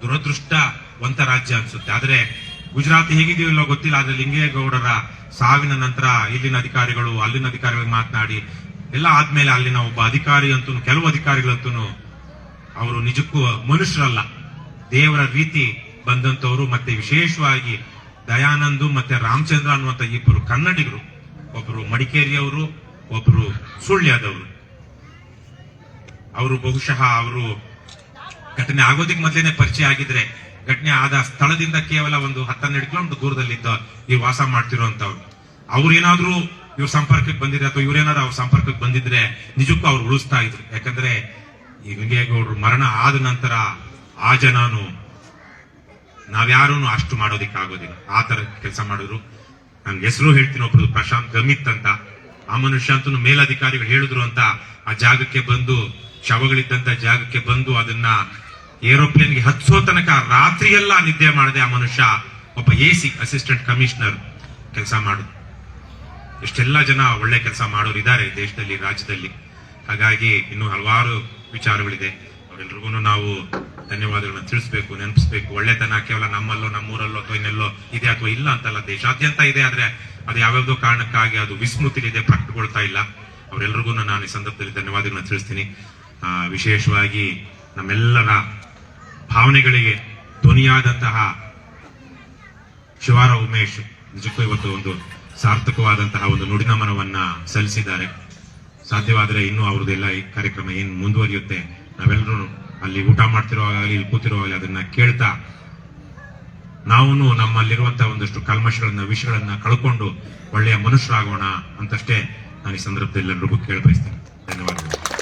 ದುರದೃಷ್ಟವಂತ ರಾಜ್ಯ ಅನ್ಸುತ್ತೆ. ಆದ್ರೆ ಗುಜರಾತ್ ಹೇಗಿದೆಯೋ ಇಲ್ಲೋ ಗೊತ್ತಿಲ್ಲ, ಆದ್ರೆ ಲಿಂಗೇಗೌಡರ ಸಾವಿನ ನಂತರ ಇಲ್ಲಿನ ಅಧಿಕಾರಿಗಳು, ಅಲ್ಲಿನ ಅಧಿಕಾರಿಗಳು ಮಾತನಾಡಿ, ಎಲ್ಲ ಆದ್ಮೇಲೆ ಅಲ್ಲಿನ ಒಬ್ಬ ಅಧಿಕಾರಿ ಅಂತೂ, ಕೆಲವು ಅಧಿಕಾರಿಗಳಂತೂ ಅವರು ನಿಜಕ್ಕೂ ಮನುಷ್ಯರಲ್ಲ. ದೇವರ ರೀತಿ ಬಂದಂತವರು ಮತ್ತೆ ವಿಶೇಷವಾಗಿ ದಯಾನಂದು ಮತ್ತೆ ರಾಮಚಂದ್ರ ಅನ್ನುವಂತ ಇಬ್ಬರು ಕನ್ನಡಿಗರು ಒಬ್ಬರು ಮಡಿಕೇರಿಯವರು ಒಬ್ಬರು ಸುಳ್ಯದವರು ಅವರು ಬಹುಶಃ ಅವರು ಘಟನೆ ಆಗೋದಿಕ್ ಮೊದಲೇನೆ ಪರಿಚಯ ಆಗಿದ್ರೆ, ಘಟನೆ ಆದ ಸ್ಥಳದಿಂದ ಕೇವಲ ಒಂದು ಹತ್ತನ್ನೆರಡು ಕಿಲೋಮೀಟರ್ ದೂರದಲ್ಲಿದ್ದ ಈ ವಾಸ ಮಾಡ್ತಿರುವಂತವ್ರು ಅವ್ರೇನಾದ್ರೂ ಇವ್ರ ಸಂಪರ್ಕಕ್ಕೆ ಬಂದಿದ್ರೆ ಅಥವಾ ಇವ್ರೇನಾದ್ರು ಅವ್ರ ಸಂಪರ್ಕಕ್ಕೆ ಬಂದಿದ್ರೆ ನಿಜಕ್ಕೂ ಅವ್ರು ಉಳಿಸ್ತಾ ಇದ್ರು. ಯಾಕಂದ್ರೆ ಈ ಲಿಂಗೇಗೌಡರು ಮರಣ ಆದ ನಂತರ ಆ ಜನನು ನಾವ್ಯಾರೂ ಅಷ್ಟು ಮಾಡೋದಿಕ್ಕೆ ಆಗೋದಿಲ್ಲ ಆ ತರ ಕೆಲಸ ಮಾಡಿದ್ರು. ನನ್ ಹೆಸರು ಹೇಳ್ತೀನಿ ಒಬ್ರು ಪ್ರಶಾಂತ್ ಗಮಿತ್ ಅಂತ. ಆ ಮನುಷ್ಯ ಅಂತೂ ಮೇಲಧಿಕಾರಿಗಳು ಹೇಳಿದ್ರು ಅಂತ. ಆ ಜಾಗಕ್ಕೆ ಬಂದು, ಶವಗಳಿದ್ದಂತ ಜಾಗಕ್ಕೆ ಬಂದು ಅದನ್ನ ಏರೋಪ್ಲೇನ್ಗೆ ಹತ್ಸೋ ತನಕ ರಾತ್ರಿಯೆಲ್ಲ ನಿದ್ದೆ ಮಾಡದೆ ಆ ಮನುಷ್ಯ. ಒಬ್ಬ ಎ ಸಿ, ಅಸಿಸ್ಟೆಂಟ್ ಕಮಿಷನರ್ ಕೆಲಸ ಮಾಡುದು ಎಷ್ಟೆಲ್ಲ ಜನ ಒಳ್ಳೆ ಕೆಲಸ ಮಾಡೋರು ಇದ್ದಾರೆ ದೇಶದಲ್ಲಿ, ರಾಜ್ಯದಲ್ಲಿ. ಹಾಗಾಗಿ ಇನ್ನು ಹಲವಾರು ವಿಚಾರಗಳಿದೆ. ಅವರೆಲ್ರಿಗೂ ನಾವು ಧನ್ಯವಾದಗಳನ್ನ ತಿಳಿಸ್ಬೇಕು ನೆನಪಿಸ್ಬೇಕು. ಒಳ್ಳೆತನ ಕೇವಲ ನಮ್ಮಲ್ಲೋ ನಮ್ಮೂರಲ್ಲೋ ಅಥವಾ ಇನ್ನೆಲ್ಲೋ ಇದೆ ಅಥವಾ ಇಲ್ಲ ಅಂತಲ್ಲ ದೇಶಾದ್ಯಂತ ಇದೆ ಆದ್ರೆ ಅದು ಯಾವ್ಯಾವ್ದೋ ಕಾರಣಕ್ಕಾಗಿ ಅದು ವಿಸ್ಮೃತಿಲಿದೆ ಪ್ರಕಟಗೊಳ್ತಾ ಇಲ್ಲ. ಅವರೆಲ್ಲರಿಗೂ ನಾನು ಈ ಸಂದರ್ಭದಲ್ಲಿ ಧನ್ಯವಾದಗಳನ್ನ ತಿಳಿಸ್ತೀನಿ. ಆ, ವಿಶೇಷವಾಗಿ ನಮ್ಮೆಲ್ಲರ ಭಾವನೆಗಳಿಗೆ ಧ್ವನಿಯಾದಂತಹ ಶಿವಾರ ಉಮೇಶ್ ನಿಜಕ್ಕೂ ಇವತ್ತು ಒಂದು ಸಾರ್ಥಕವಾದಂತಹ ಒಂದು ನುಡಿನಮನವನ್ನ ಸಲ್ಲಿಸಿದ್ದಾರೆ. ಸಾಧ್ಯವಾದರೆ ಇನ್ನೂ ಅವ್ರದ್ದೆಲ್ಲ ಈ ಕಾರ್ಯಕ್ರಮ ಏನು ಮುಂದುವರಿಯುತ್ತೆ ನಾವೆಲ್ಲರೂ ಅಲ್ಲಿ ಊಟ ಮಾಡ್ತಿರುವಾಗಲಿ ಇಲ್ಲಿ ಕೂತಿರುವಾಗಲಿ ಅದನ್ನ ಕೇಳ್ತಾ ನಾವು ನಮ್ಮಲ್ಲಿರುವಂತಹ ಒಂದಷ್ಟು ಕಲ್ಮಶಗಳನ್ನ ವಿಷಯಗಳನ್ನ ಕಳ್ಕೊಂಡು ಒಳ್ಳೆಯ ಮನುಷ್ಯರಾಗೋಣ ಅಂತಷ್ಟೇ ನಾನು ಈ ಸಂದರ್ಭದಲ್ಲಿ ಎಲ್ಲರಿಗೂ ಕೇಳ ಬಯಸ್ತೇನೆ ಧನ್ಯವಾದಗಳು.